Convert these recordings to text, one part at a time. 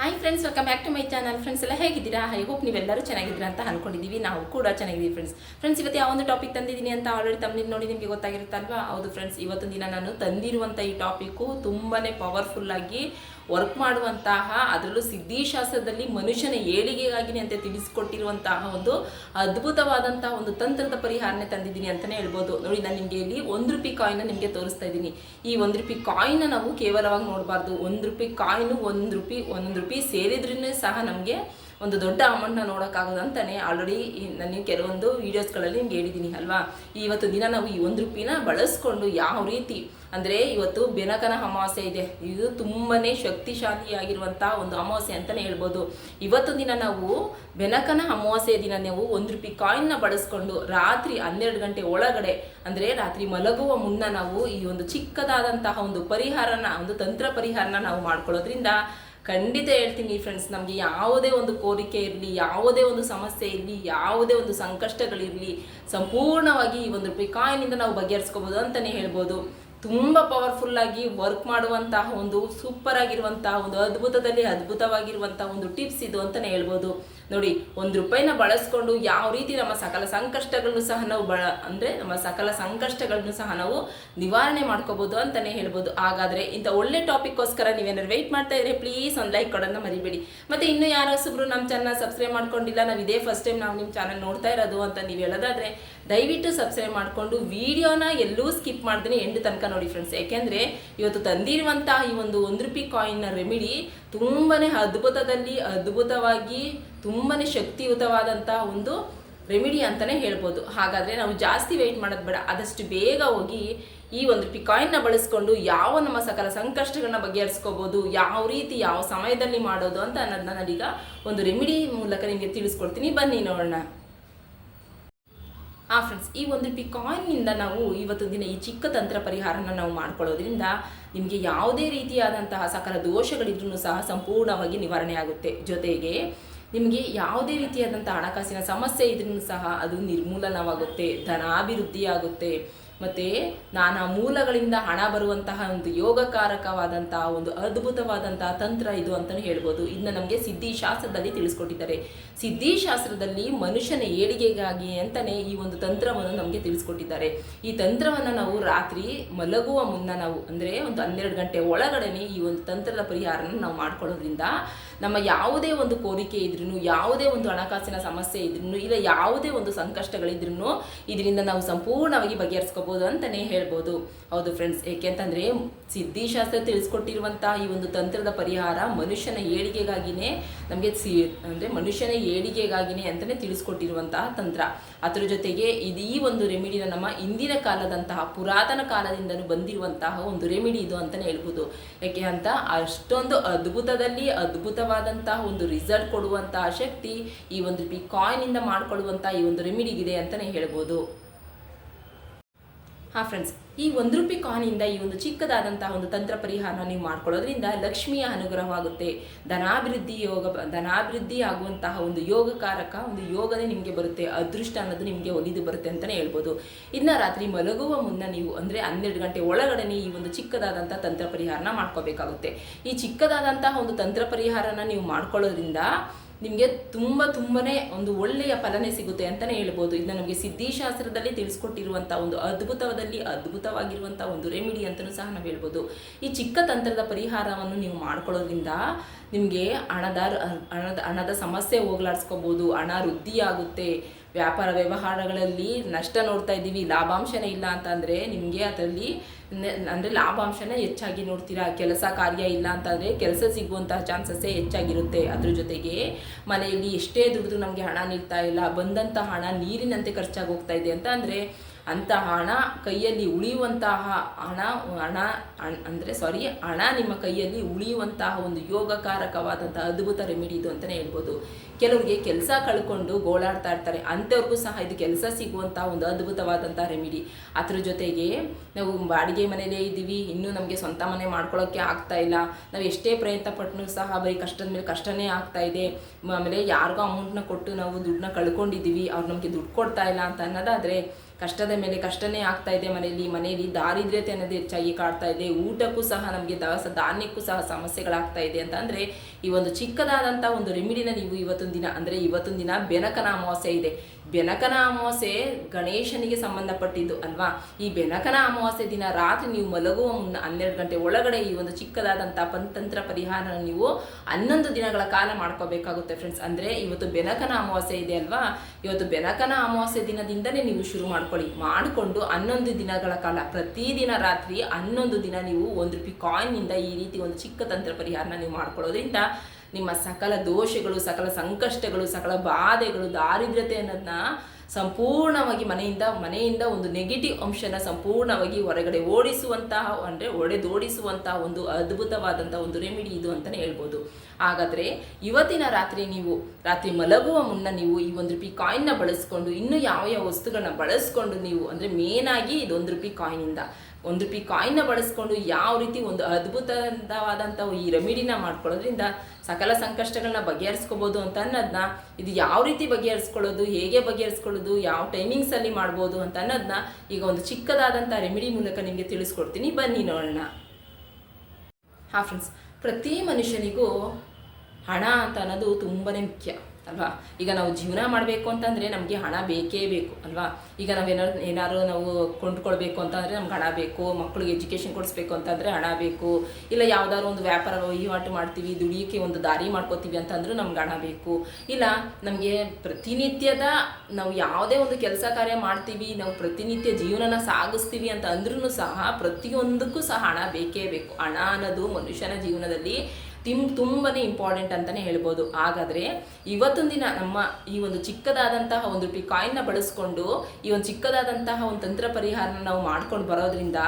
Hi friends welcome back to my channel friends ಎಲ್ಲ ಹೇಗಿದ್ದೀರಾ? I hope ನೀವೆಲ್ಲರೂ ಚೆನ್ನಾಗಿದ್ದೀರಾ ಅಂತ ಅನ್ಕೊಂಡಿದ್ದೀವಿ. ನಾವು ಕೂಡ ಚೆನ್ನಾಗಿದ್ದೀವಿ ಫ್ರೆಂಡ್ಸ್ ಫ್ರೆಂಡ್ಸ್ ಇವತ್ತು ಯಾವ ಒಂದು ಟಾಪಿಕ್ ತಂದಿದ್ದೀನಿ ಅಂತ ಆಲ್ರೆಡಿ ತಮ್ಮಲ್ಲಿ ನೋಡಿ ನಿಮಗೆ ಗೊತ್ತಾಗಿರುತ್ತಲ್ವಾ? ಹೌದು ಫ್ರೆಂಡ್ಸ್ ಇವತ್ತು ದಿನ ನಾನು ತಂದಿರುವಂಥ ಈ ಟಾಪಿಕ್ಕು ತುಂಬಾ ಪವರ್ಫುಲ್ ಆಗಿ ವರ್ಕ್ ಮಾಡುವಂತಹ, ಅದರಲ್ಲೂ ಸಿದ್ಧಿಶಾಸ್ತ್ರದಲ್ಲಿ ಮನುಷ್ಯನ ಏಳಿಗೆಗಾಗಿನೇ ಅಂತ ತಿಳಿಸಿಕೊಟ್ಟಿರುವಂತಹ ಒಂದು ಅದ್ಭುತವಾದಂತಹ ಒಂದು ತಂತ್ರದ ಪರಿಹಾರನೆ ತಂದಿದ್ದೀನಿ ಅಂತಲೇ ಹೇಳ್ಬೋದು. ನೋಡಿ, ನಾನು ನಿಮಗೆ ಇಲ್ಲಿ ಒಂದು ರೂಪಾಯಿ ಕಾಯಿನ ನಿಮಗೆ ತೋರಿಸ್ತಾ ಇದ್ದೀನಿ. ಈ ಒಂದು ರೂಪಾಯಿ ಕಾಯಿನ ನಾವು ಕೇವಲವಾಗಿ ನೋಡಬಾರ್ದು. ಒಂದು ರೂಪಾಯಿ ಕಾಯಿನು ಒಂದು ರೂಪಾಯಿ ಒಂದು ರೂಪಾಯಿ ಸೇರಿದ್ರೂ ಸಹ ನಮಗೆ ಒಂದು ದೊಡ್ಡ ಅಮೌಂಟ್ನ ನೋಡೋಕ್ಕಾಗೋದು ಅಂತಲೇ ಆಲ್ರೆಡಿ ನಾನು ಕೆಲವೊಂದು ವೀಡಿಯೋಸ್ಗಳಲ್ಲಿ ನಿಮ್ಗೆ ಹೇಳಿದ್ದೀನಿ ಅಲ್ವಾ? ಇವತ್ತು ದಿನ ನಾವು ಈ ಒಂದು ರೂಪಾಯಿನ ಬಳಸ್ಕೊಂಡು ಯಾವ ರೀತಿ ಅಂದರೆ ಇವತ್ತು ಬೆನಕನ ಅಮಾವಾಸ್ಯೆ ಇದೆ. ಇದು ತುಂಬಾ ಶಕ್ತಿಶಾಲಿಯಾಗಿರುವಂಥ ಒಂದು ಅಮಾವಾಸ್ಯೆ ಅಂತಲೇ ಹೇಳ್ಬೋದು. ಇವತ್ತು ದಿನ ನಾವು ಬೆನಕನ ಅಮಾವಾಸ್ಯೆ ದಿನ ನೀವು ಒಂದು ರೂಪಾಯಿ ಕಾಯಿನ್ನ ಬಳಸ್ಕೊಂಡು ರಾತ್ರಿ ಹನ್ನೆರಡು ಗಂಟೆ ಒಳಗಡೆ, ಅಂದರೆ ರಾತ್ರಿ ಮಲಗುವ ಮುನ್ನ ನಾವು ಈ ಒಂದು ಚಿಕ್ಕದಾದಂತಹ ಒಂದು ಪರಿಹಾರನ, ಒಂದು ತಂತ್ರ ಪರಿಹಾರನ ನಾವು ಮಾಡ್ಕೊಳ್ಳೋದ್ರಿಂದ ಖಂಡಿತ ಹೇಳ್ತೀನಿ ಫ್ರೆಂಡ್ಸ್ ನಮಗೆ ಯಾವುದೇ ಒಂದು ಕೋರಿಕೆ ಇರಲಿ, ಯಾವುದೇ ಒಂದು ಸಮಸ್ಯೆ ಇರಲಿ, ಯಾವುದೇ ಒಂದು ಸಂಕಷ್ಟಗಳಿರಲಿ, ಸಂಪೂರ್ಣವಾಗಿ ಈ ಒಂದು ರೂಪಾಯಿ ಕಾಯಿನಿಂದ ನಾವು ಬಗೆಹರಿಸ್ಕೋಬೋದು ಅಂತಲೇ ಹೇಳ್ಬೋದು. ತುಂಬ ಪವರ್ಫುಲ್ಲಾಗಿ ವರ್ಕ್ ಮಾಡುವಂತಹ ಒಂದು ಸೂಪರ್ ಆಗಿರುವಂತಹ ಒಂದು ಅದ್ಭುತದಲ್ಲಿ ಅದ್ಭುತವಾಗಿರುವಂತಹ ಒಂದು ಟಿಪ್ಸ್ ಇದು ಅಂತಲೇ ಹೇಳ್ಬೋದು. ನೋಡಿ, ಒಂದು ರೂಪಾಯಿನ ಬಳಸ್ಕೊಂಡು ಯಾವ ರೀತಿ ನಮ್ಮ ಸಕಲ ಸಂಕಷ್ಟಗಳನ್ನು ಸಹ ನಾವು ಬಳ, ಅಂದರೆ ನಮ್ಮ ಸಕಲ ಸಂಕಷ್ಟಗಳನ್ನು ಸಹ ನಾವು ನಿವಾರಣೆ ಮಾಡ್ಕೋಬೋದು ಅಂತಲೇ ಹೇಳ್ಬೋದು. ಹಾಗಾದರೆ ಇಂಥ ಒಳ್ಳೆ ಟಾಪಿಕ್ಗೋಸ್ಕರ ನೀವೇನಾದ್ರು ವೆಯ್ಟ್ ಮಾಡ್ತಾ ಇದ್ರೆ ಪ್ಲೀಸ್ ಒಂದು ಲೈಕ್ ಕೊಡೋದನ್ನ ಮರಿಬೇಡಿ. ಮತ್ತು ಇನ್ನೂ ಯಾರೋ ಸುಬ್ರು ನಮ್ಮ ಚಾನಲ್ ಸಬ್ಸ್ಕ್ರೈಬ್ ಮಾಡ್ಕೊಂಡಿಲ್ಲ, ನಾವು ಇದೇ ಫಸ್ಟ್ ಟೈಮ್ ನಾವು ನಿಮ್ಮ ಚಾನಲ್ ನೋಡ್ತಾ ಇರೋದು ಅಂತ ನೀವು ಹೇಳೋದಾದ್ರೆ ದಯವಿಟ್ಟು ಸಬ್ಸ್ಕ್ರೈಬ್ ಮಾಡಿಕೊಂಡು ವಿಡಿಯೋನ ಎಲ್ಲೂ ಸ್ಕಿಪ್ ಮಾಡ್ತೀನಿ ಎಂಡ್ ತನಕ ನೋಡಿ ಫ್ರೆಂಡ್ಸ್ ಯಾಕೆಂದರೆ ಇವತ್ತು ತಂದಿರುವಂತಹ ಈ ಒಂದು ಒಂದು ರೂಪಾಯಿ ಕಾಯಿನ್ನ ರೆಮಿಡಿ ತುಂಬನೇ ಅದ್ಭುತದಲ್ಲಿ, ಅದ್ಭುತವಾಗಿ ತುಂಬಾ ಶಕ್ತಿಯುತವಾದಂಥ ಒಂದು ರೆಮಿಡಿ ಅಂತಲೇ ಹೇಳ್ಬೋದು. ಹಾಗಾದರೆ ನಾವು ಜಾಸ್ತಿ ವೆಯ್ಟ್ ಮಾಡೋದು ಬೇಡ. ಆದಷ್ಟು ಬೇಗ ಹೋಗಿ ಈ ಒಂದು ರೂಪಾಯಿ ಕಾಯಿನ್ನ ಬಳಸ್ಕೊಂಡು ಯಾವ ನಮ್ಮ ಸಕಲ ಸಂಕಷ್ಟಗಳನ್ನ ಬಗೆಹರಿಸ್ಕೋಬೋದು, ಯಾವ ರೀತಿ ಯಾವ ಸಮಯದಲ್ಲಿ ಮಾಡೋದು ಅಂತ ಅನ್ನೋದನ್ನ ನಾನೀಗ ಒಂದು ರೆಮಿಡಿ ಮೂಲಕ ನಿಮಗೆ ತಿಳಿಸ್ಕೊಡ್ತೀನಿ. ಬನ್ನಿ ನೋಡೋಣ. ಆ ಫ್ರೆಂಡ್ಸ್ ಈ ಒಂದು ರೂಪಾಯಿ ಕಾಯಿನ್ನಿಂದ ನಾವು ಇವತ್ತು ದಿನ ಈ ಚಿಕ್ಕ ತಂತ್ರ ಪರಿಹಾರನ ನಾವು ಮಾಡ್ಕೊಳ್ಳೋದ್ರಿಂದ ನಿಮಗೆ ಯಾವುದೇ ರೀತಿಯಾದಂತಹ ಸಕಲ ದೋಷಗಳಿದ್ರೂ ಸಹ ಸಂಪೂರ್ಣವಾಗಿ ನಿವಾರಣೆ ಆಗುತ್ತೆ. ಜೊತೆಗೆ ನಿಮಗೆ ಯಾವುದೇ ರೀತಿಯಾದಂಥ ಹಣಕಾಸಿನ ಸಮಸ್ಯೆ ಇದ್ರೂ ಸಹ ಅದು ನಿರ್ಮೂಲನವಾಗುತ್ತೆ ಧನಾಭಿವೃದ್ಧಿ ಆಗುತ್ತೆ ಮತ್ತು ನಾನಾ ಮೂಲಗಳಿಂದ ಹಣ ಬರುವಂತಹ ಒಂದು ಯೋಗಕಾರಕವಾದಂತಹ ಒಂದು ಅದ್ಭುತವಾದಂತಹ ತಂತ್ರ ಇದು ಅಂತಲೂ ಹೇಳ್ಬೋದು. ಇದನ್ನ ನಮಗೆ ಸಿದ್ಧಿಶಾಸ್ತ್ರದಲ್ಲಿ ತಿಳಿಸ್ಕೊಟ್ಟಿದ್ದಾರೆ. ಸಿದ್ಧಿಶಾಸ್ತ್ರದಲ್ಲಿ ಮನುಷ್ಯನ ಏಳಿಗೆಗಾಗಿ ಅಂತಲೇ ಈ ಒಂದು ತಂತ್ರವನ್ನು ನಮಗೆ ತಿಳಿಸ್ಕೊಟ್ಟಿದ್ದಾರೆ. ಈ ತಂತ್ರವನ್ನು ನಾವು ರಾತ್ರಿ ಮಲಗುವ ಮುನ್ನ ನಾವು ಅಂದರೆ ಒಂದು ಹನ್ನೆರಡು ಗಂಟೆ ಒಳಗಡೆನೆ ಈ ಒಂದು ತಂತ್ರದ ಪರಿಹಾರನ ನಾವು ಮಾಡ್ಕೊಳ್ಳೋದ್ರಿಂದ ನಮ್ಮ ಯಾವುದೇ ಒಂದು ಕೋರಿಕೆ ಇದ್ರೂ ಯಾವುದೇ ಒಂದು ಹಣಕಾಸಿನ ಸಮಸ್ಯೆ ಇದ್ರೂ ಇಲ್ಲ ಯಾವುದೇ ಒಂದು ಸಂಕಷ್ಟಗಳಿದ್ರೂ ಇದರಿಂದ ನಾವು ಸಂಪೂರ್ಣವಾಗಿ ಬಗೆಹರಿಸ್ಕೋಬೋದು ಅಂತಲೇ ಹೇಳ್ಬೋದು. ಹೌದು ಫ್ರೆಂಡ್ಸ್ ಏಕೆಂತಂದರೆ ಸಿದ್ಧಿಶಾಸ್ತ್ರ ತಿಳಿಸ್ಕೊಟ್ಟಿರುವಂತಹ ಈ ಒಂದು ತಂತ್ರದ ಪರಿಹಾರ ಮನುಷ್ಯನ ಏಳಿಗೆಗಾಗಿನೇ, ನಮಗೆ ಸಿ, ಅಂದರೆ ಮನುಷ್ಯನ ಏಳಿಗೆಗಾಗಿನೇ ಅಂತಲೇ ತಿಳಿಸ್ಕೊಟ್ಟಿರುವಂತಹ ತಂತ್ರ. ಅದರ ಜೊತೆಗೆ ಇದು ಒಂದು ರೆಮಿಡಿನ ನಮ್ಮ ಇಂದಿನ ಕಾಲದಂತಹ ಪುರಾತನ ಕಾಲದಿಂದಲೂ ಬಂದಿರುವಂತಹ ಒಂದು ರೆಮಿಡಿ ಇದು ಅಂತಲೇ ಹೇಳ್ಬೋದು. ಯಾಕೆ ಅಂತ ಅಷ್ಟೊಂದು ಅದ್ಭುತದಲ್ಲಿ ಅದ್ಭುತವಾದಂತಹ ಒಂದು ರಿಸಲ್ಟ್ ಕೊಡುವಂತಹ ಶಕ್ತಿ ಈ ಒಂದು ಬಿ ಇಂದ ಮಾಡ್ಕೊಳ್ಳುವಂತಹ ಈ ಒಂದು ರೆಮಿಡಿಗಿದೆ ಅಂತಾನೆ ಹೇಳ್ಬೋದು. ಹಾಂ ಫ್ರೆಂಡ್ಸ್ ಈ ಒಂದು ರೂಪಿ ಕಾಯಿನಿಂದ ಈ ಒಂದು ಚಿಕ್ಕದಾದಂತಹ ಒಂದು ತಂತ್ರ ಪರಿಹಾರನ ನೀವು ಮಾಡ್ಕೊಳ್ಳೋದ್ರಿಂದ ಲಕ್ಷ್ಮಿಯ ಅನುಗ್ರಹವಾಗುತ್ತೆ. ಧನಾಭಿವೃದ್ಧಿ ಯೋಗ, ಧನಾಭಿವೃದ್ಧಿ ಆಗುವಂತಹ ಒಂದು ಯೋಗಕಾರಕ ಒಂದು ಯೋಗನೇ ನಿಮಗೆ ಬರುತ್ತೆ, ಅದೃಷ್ಟ ಅನ್ನೋದು ನಿಮಗೆ ಒಲಿದು ಬರುತ್ತೆ ಅಂತಲೇ ಹೇಳ್ಬೋದು. ಇನ್ನು ರಾತ್ರಿ ಮಲಗುವ ಮುನ್ನ ನೀವು ಅಂದರೆ ಹನ್ನೆರಡು ಗಂಟೆ ಒಳಗಡೆ ಈ ಒಂದು ಚಿಕ್ಕದಾದಂಥ ತಂತ್ರ ಪರಿಹಾರನ ಮಾಡ್ಕೋಬೇಕಾಗುತ್ತೆ. ಈ ಚಿಕ್ಕದಾದಂತಹ ಒಂದು ತಂತ್ರ ಪರಿಹಾರನ ನೀವು ಮಾಡ್ಕೊಳ್ಳೋದ್ರಿಂದ ನಿಮಗೆ ತುಂಬ ತುಂಬನೇ ಒಂದು ಒಳ್ಳೆಯ ಫಲನೆ ಸಿಗುತ್ತೆ ಅಂತಲೇ ಹೇಳ್ಬೋದು. ಇದನ್ನ ನಮಗೆ ಸಿದ್ಧಿಶಾಸ್ತ್ರದಲ್ಲಿ ತಿಳಿಸ್ಕೊಟ್ಟಿರುವಂಥ ಒಂದು ಅದ್ಭುತದಲ್ಲಿ ಅದ್ಭುತವಾಗಿರುವಂಥ ಒಂದು ರೆಮಿಡಿ ಅಂತಲೂ ಸಹ ನಾವು ಹೇಳ್ಬೋದು. ಈ ಚಿಕ್ಕ ತಂತ್ರದ ಪರಿಹಾರವನ್ನು ನೀವು ಮಾಡ್ಕೊಳ್ಳೋದ್ರಿಂದ ನಿಮಗೆ ಹಣದ ಹಣದ ಹಣದ ಸಮಸ್ಯೆ ಹೋಗ್ಲಾಡ್ಸ್ಕೋಬೋದು, ಹಣ ವೃದ್ಧಿಯಾಗುತ್ತೆ ವ್ಯಾಪಾರ ವ್ಯವಹಾರಗಳಲ್ಲಿ ನಷ್ಟ ನೋಡ್ತಾ ಇದ್ದೀವಿ, ಲಾಭಾಂಶನೇ ಇಲ್ಲ ಅಂತಂದರೆ ನಿಮಗೆ ಅದರಲ್ಲಿ ಅಂದರೆ ಲಾಭಾಂಶನೇ ಹೆಚ್ಚಾಗಿ ನೋಡ್ತೀರಾ? ಕೆಲಸ ಕಾರ್ಯ ಇಲ್ಲ ಅಂತಂದರೆ ಕೆಲಸ ಸಿಗುವಂತಹ ಚಾನ್ಸಸ್ಸೇ ಹೆಚ್ಚಾಗಿರುತ್ತೆ. ಅದ್ರ ಜೊತೆಗೆ ಮನೆಯಲ್ಲಿ ಎಷ್ಟೇ ದುಡಿದು ನಮಗೆ ಹಣ ನಿಲ್ತಾ ಇಲ್ಲ ಬಂದಂಥ ಹಣ ನೀರಿನಂತೆ ಖರ್ಚಾಗಿ ಹೋಗ್ತಾ ಇದೆ ಅಂತ ಅಂದರೆ ಅಂಥ ಹಣ ಕೈಯಲ್ಲಿ ಉಳಿಯುವಂತಹ ಹಣ ಹಣ ಅಂದರೆ ಸಾರಿ ಹಣ ನಿಮ್ಮ ಕೈಯಲ್ಲಿ ಉಳಿಯುವಂತಹ ಒಂದು ಯೋಗಕಾರಕವಾದಂತಹ ಅದ್ಭುತ ರೆಮಿಡಿ ಇದು ಅಂತಲೇ ಹೇಳ್ಬೋದು. ಕೆಲವರಿಗೆ ಕೆಲಸ ಕಳ್ಕೊಂಡು ಗೋಳಾಡ್ತಾ ಇರ್ತಾರೆ, ಅಂಥವ್ರಿಗೂ ಸಹ ಇದು ಕೆಲಸ ಸಿಗುವಂತಹ ಒಂದು ಅದ್ಭುತವಾದಂಥ ರೆಮಿಡಿ ಅದ್ರ ಜೊತೆಗೆ ನಾವು ಬಾಡಿಗೆ ಮನೆಯಲ್ಲೇ ಇದ್ದೀವಿ, ಇನ್ನೂ ನಮಗೆ ಸ್ವಂತ ಮನೆ ಮಾಡ್ಕೊಳ್ಳೋಕ್ಕೆ ಆಗ್ತಾ ಇಲ್ಲ. ನಾವು ಎಷ್ಟೇ ಪ್ರಯತ್ನ ಪಟ್ಟನು ಸಹ ಬರೀ ಕಷ್ಟದ ಮೇಲೆ ಕಷ್ಟನೇ ಆಗ್ತಾ ಇದೆ. ಆಮೇಲೆ ಯಾರಿಗೋ ಅಮೌಂಟ್ನ ಕೊಟ್ಟು ನಾವು ದುಡ್ಡನ್ನ ಕಳ್ಕೊಂಡಿದ್ದೀವಿ, ಅವ್ರು ನಮಗೆ ದುಡ್ಡು ಕೊಡ್ತಾ ಇಲ್ಲ ಅಂತ ಅನ್ನೋದಾದರೆ ಕಷ್ಟದ ಮೇಲೆ ಕಷ್ಟನೇ ಆಗ್ತಾ ಇದೆ ಮನೆಯಲ್ಲಿ. ಮನೆಯಲ್ಲಿ ದಾರಿದ್ರ್ಯತೆ ಅನ್ನೋದು ಹೆಚ್ಚಾಗಿ ಕಾಡ್ತಾ ಇದೆ. ಊಟಕ್ಕೂ ಸಹ ನಮಗೆ ದವಸ ಧಾನ್ಯಕ್ಕೂ ಸಹ ಸಮಸ್ಯೆಗಳಾಗ್ತಾ ಇದೆ ಅಂತ ಅಂದರೆ ಈ ಒಂದು ಚಿಕ್ಕದಾದಂಥ ಒಂದು ರೆಮಿಡಿನ ನೀವು ಇವತ್ತೊಂದು ದಿನ ಅಂದರೆ ಇವತ್ತೊಂದು ದಿನ ಬೆನಕನ ಅಮಾವಾಸ್ಯೆ ಇದೆ. ಬೆನಕನ ಅಮಾವಾಸ್ಯೆ ಗಣೇಶನಿಗೆ ಸಂಬಂಧಪಟ್ಟಿದ್ದು ಅಲ್ವಾ? ಈ ಬೆನಕನ ಅಮಾವಾಸ್ಯೆ ದಿನ ರಾತ್ರಿ ನೀವು ಮಲಗುವ ಮುನ್ನ ಹನ್ನೆರಡು ಗಂಟೆ ಒಳಗಡೆ ಈ ಒಂದು ಚಿಕ್ಕದಾದಂಥ ಪಂತಂತ್ರ ಪರಿಹಾರ ನೀವು ಹನ್ನೊಂದು ದಿನಗಳ ಕಾಲ ಮಾಡ್ಕೋಬೇಕಾಗುತ್ತೆ ಫ್ರೆಂಡ್ಸ್ ಅಂದರೆ ಇವತ್ತು ಬೆನಕನ ಅಮಾವಾಸ್ಯೆ ಇದೆ ಅಲ್ವಾ? ಇವತ್ತು ಬೆನಕನ ಅಮಾವಾಸ್ಯೆ ದಿನದಿಂದಲೇ ನೀವು ಶುರು ಮಾಡ್ಕೊಳ್ಳಿ. ಮಾಡಿಕೊಂಡು ಹನ್ನೊಂದು ದಿನಗಳ ಕಾಲ, ಪ್ರತಿದಿನ ರಾತ್ರಿ ಹನ್ನೊಂದು ದಿನ ನೀವು ಒಂದು ರೂಪಾಯಿ ಕಾಯಿನ್ನಿಂದ ಈ ರೀತಿ ಒಂದು ಚಿಕ್ಕ ತಂತ್ರ ಪರಿಹಾರನ ನೀವು ಮಾಡ್ಕೊಳ್ಳೋದ್ರಿಂದ ನಿಮ್ಮ ಸಕಲ ದೋಷಗಳು, ಸಕಲ ಸಂಕಷ್ಟಗಳು, ಸಕಲ ಬಾಧೆಗಳು, ದಾರಿದ್ರ್ಯತೆ ಅನ್ನೋದನ್ನ ಸಂಪೂರ್ಣವಾಗಿ ಮನೆಯಿಂದ ಮನೆಯಿಂದ ಒಂದು ನೆಗೆಟಿವ್ ಅಂಶನ ಸಂಪೂರ್ಣವಾಗಿ ಹೊರಗಡೆ ಓಡಿಸುವಂತಹ, ಅಂದರೆ ಒಡೆದೋಡಿಸುವಂತಹ ಒಂದು ಅದ್ಭುತವಾದಂಥ ಒಂದು ರೆಮಿಡಿ ಇದು ಅಂತಲೇ ಹೇಳ್ಬೋದು. ಹಾಗಾದರೆ ಇವತ್ತಿನ ರಾತ್ರಿ ನೀವು, ರಾತ್ರಿ ಮಲಗುವ ಮುನ್ನ ನೀವು ಈ ಒಂದು ರೂಪಾಯಿ ಕಾಯಿನ್ನ ಬಳಸ್ಕೊಂಡು, ಇನ್ನೂ ಯಾವ ಯಾವ ವಸ್ತುಗಳನ್ನ ಬಳಸ್ಕೊಂಡು ನೀವು, ಅಂದರೆ ಮೇನಾಗಿ ಇದೊಂದು ರೂಪಾಯಿ ಕಾಯಿನಿಂದ ಒಂದು ರೂಪಾಯಿ ಕಾಯಿನ್ನ ಬಳಸ್ಕೊಂಡು ಯಾವ ರೀತಿ ಒಂದು ಅದ್ಭುತವಾದಂಥ ಈ ರೆಮಿಡಿನ ಮಾಡ್ಕೊಳ್ಳೋದ್ರಿಂದ ಸಕಲ ಸಂಕಷ್ಟಗಳನ್ನ ಬಗೆಹರಿಸ್ಕೋಬೋದು ಅಂತ ಅನ್ನೋದನ್ನ ಇದು ಯಾವ ರೀತಿ ಬಗೆಹರಿಸ್ಕೊಳ್ಳೋದು, ಹೇಗೆ ಬಗೆಹರಿಸ್ಕೊಳ್ಳೋದು, ಯಾವ ಟೈಮಿಂಗ್ಸಲ್ಲಿ ಮಾಡ್ಬೋದು ಅಂತ ಅನ್ನೋದನ್ನ ಈಗ ಒಂದು ಚಿಕ್ಕದಾದಂಥ ರೆಮಿಡಿ ಮೂಲಕ ನಿಮಗೆ ತಿಳಿಸ್ಕೊಡ್ತೀನಿ. ಬನ್ನಿ ನೋಡೋಣ. ಹಾಂ ಫ್ರೆಂಡ್ಸ್ ಪ್ರತಿ ಮನುಷ್ಯನಿಗೂ ಹಣ ಅಂತ ಅನ್ನೋದು ತುಂಬಾ ಮುಖ್ಯ. ಅಲ್ವಾ? ಈಗ ನಾವು ಜೀವನ ಮಾಡಬೇಕು ಅಂತಂದರೆ ನಮಗೆ ಹಣ ಬೇಕೇ ಬೇಕು, ಅಲ್ವಾ? ಈಗ ನಾವೇನಾದ್ರು ಏನಾದ್ರು ನಾವು ಕೊಂಡ್ಕೊಳ್ಬೇಕು ಅಂತಂದರೆ ನಮ್ಗೆ ಹಣ ಬೇಕು ಮಕ್ಕಳಿಗೆ ಎಜುಕೇಷನ್ ಕೊಡಿಸ್ಬೇಕು ಅಂತಂದರೆ ಹಣ ಬೇಕು, ಇಲ್ಲ ಯಾವುದಾದ್ರು ಒಂದು ವ್ಯಾಪಾರ ವಹಿವಾಟು ಮಾಡ್ತೀವಿ, ದುಡಿಯೋಕ್ಕೆ ಒಂದು ದಾರಿ ಮಾಡ್ಕೋತೀವಿ ಅಂತಂದ್ರೂ ನಮ್ಗೆ ಹಣ ಬೇಕು. ಇಲ್ಲ, ನಮಗೆ ಪ್ರತಿನಿತ್ಯದ ನಾವು ಯಾವುದೇ ಒಂದು ಕೆಲಸ ಕಾರ್ಯ ಮಾಡ್ತೀವಿ, ನಾವು ಪ್ರತಿನಿತ್ಯ ಜೀವನನ ಸಾಗಿಸ್ತೀವಿ ಅಂತ ಅಂದ್ರೂ ಸಹ ಪ್ರತಿಯೊಂದಕ್ಕೂ ಸಹ ಹಣ ಬೇಕೇ ಬೇಕು. ಹಣ ಅನ್ನೋದು ಮನುಷ್ಯನ ಜೀವನದಲ್ಲಿ ತಿಮ್ ತುಂಬಾ ಇಂಪಾರ್ಟೆಂಟ್ ಅಂತಲೇ ಹೇಳ್ಬೋದು. ಹಾಗಾದರೆ ಇವತ್ತೊಂದು ದಿನ ನಮ್ಮ ಈ ಒಂದು ಚಿಕ್ಕದಾದಂತಹ ಒಂದು ರೂಪಾಯಿ ಕಾಯಿನ್ನ ಬಳಸ್ಕೊಂಡು ಈ ಒಂದು ಚಿಕ್ಕದಾದಂತಹ ಒಂದು ತಂತ್ರ ಪರಿಹಾರನ ನಾವು ಮಾಡ್ಕೊಂಡು ಬರೋದ್ರಿಂದ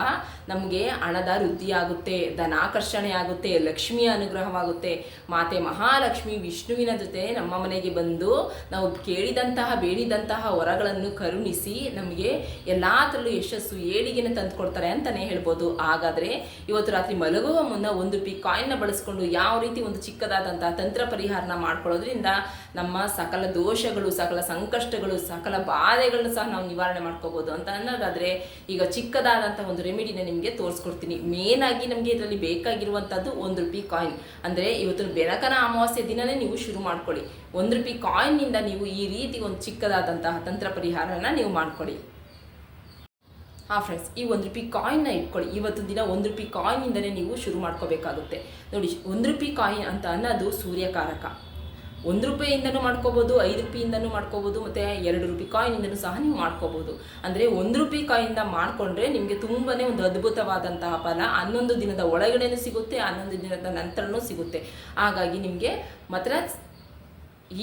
ನಮಗೆ ಹಣದ ವೃದ್ಧಿಯಾಗುತ್ತೆ ಧನಾಕರ್ಷಣೆ ಆಗುತ್ತೆ ಲಕ್ಷ್ಮಿಯ ಅನುಗ್ರಹವಾಗುತ್ತೆ. ಮಾತೆ ಮಹಾಲಕ್ಷ್ಮಿ ವಿಷ್ಣುವಿನ ಜೊತೆ ನಮ್ಮ ಮನೆಗೆ ಬಂದು ನಾವು ಕೇಳಿದಂತಹ, ಬೇಡಿದಂತಹ ವರಗಳನ್ನು ಕರುಣಿಸಿ ನಮಗೆ ಎಲ್ಲ ಥರಲ್ಲೂ ಯಶಸ್ಸು ಏಳಿಗೆನ ತಂದು ಕೊಡ್ತಾರೆ ಅಂತಲೇ ಹೇಳ್ಬೋದು. ಹಾಗಾದರೆ ಇವತ್ತು ರಾತ್ರಿ ಮಲಗುವ ಮುನ್ನ ಒಂದು ಪಿ ಕಾಯಿನ್ನ ಬಳಸ್ಕೊಂಡು ಯಾವ ರೀತಿ ಒಂದು ಚಿಕ್ಕದಾದಂತಹ ತಂತ್ರ ಪರಿಹಾರನ ಮಾಡ್ಕೊಳ್ಳೋದ್ರಿಂದ ನಮ್ಮ ಸಕಲ ದೋಷಗಳು, ಸಕಲ ಸಂಕಷ್ಟಗಳು, ಸಕಲ ಬಾಧೆಗಳನ್ನು ಸಹ ನಾವು ನಿವಾರಣೆ ಮಾಡ್ಕೋಬೋದು ಅಂತ ಅನ್ನೋದಾದರೆ ಈಗ ಚಿಕ್ಕದಾದಂಥ ಒಂದು ರೆಮಿಡಿನ ನಿಮಗೆ ತೋರಿಸ್ಕೊಡ್ತೀನಿ. ಮೇನ್ ಆಗಿ ನಮಗೆ ಇದರಲ್ಲಿ ಬೇಕಾಗಿರುವಂಥದ್ದು ಒಂದು ರೂಪಿ ಕಾಯಿನ್ ಅಂದರೆ ಇವತ್ತು ಬೆಳಕನ ಅಮಾವಾಸ್ಯೆ ದಿನನೇ ನೀವು ಶುರು ಮಾಡ್ಕೊಳ್ಳಿ. ಒಂದು ರೂಪಾಯಿ ಕಾಯಿನ್ನಿಂದ ನೀವು ಈ ರೀತಿ ಒಂದು ಚಿಕ್ಕದಾದಂತಹ ತಂತ್ರ ಪರಿಹಾರನ ನೀವು ಮಾಡ್ಕೊಳ್ಳಿ. ಹಾ ಫ್ರೆಂಡ್ಸ್ ಈ ಒಂದು ರೂಪಿ ಕಾಯಿನ್ನ ಇಟ್ಕೊಳ್ಳಿ. ಇವತ್ತು ದಿನ ಒಂದು ರೂಪಾಯಿ ಕಾಯಿನಿಂದಲೇ ನೀವು ಶುರು ಮಾಡ್ಕೋಬೇಕಾಗುತ್ತೆ. ನೋಡಿ, ಒಂದು ರೂಪಿ ಕಾಯಿನ್ ಅಂತ ಅನ್ನೋದು ಸೂರ್ಯಕಾರಕ. ಒಂದು ರೂಪಾಯಿಯಿಂದನೂ ಮಾಡ್ಕೋಬೋದು, ಐದು ರೂಪಾಯಿಂದನೂ ಮಾಡ್ಕೋಬೋದು, ಮತ್ತು ಎರಡು ರೂಪಾಯಿ ಕಾಯಿನಿಂದನೂ ಸಹ ನೀವು ಮಾಡ್ಕೋಬೋದು. ಅಂದರೆ ಒಂದು ರೂಪಾಯಿ ಕಾಯಿಂದ ಮಾಡಿಕೊಂಡ್ರೆ ನಿಮಗೆ ತುಂಬಾ ಒಂದು ಅದ್ಭುತವಾದಂತಹ ಫಲ. ಹನ್ನೊಂದು ದಿನದ ಒಳಗಡೆನೂ ಸಿಗುತ್ತೆ, ಹನ್ನೊಂದು ದಿನದ ನಂತರನೂ ಸಿಗುತ್ತೆ. ಹಾಗಾಗಿ ನಿಮಗೆ ಮಾತ್ರ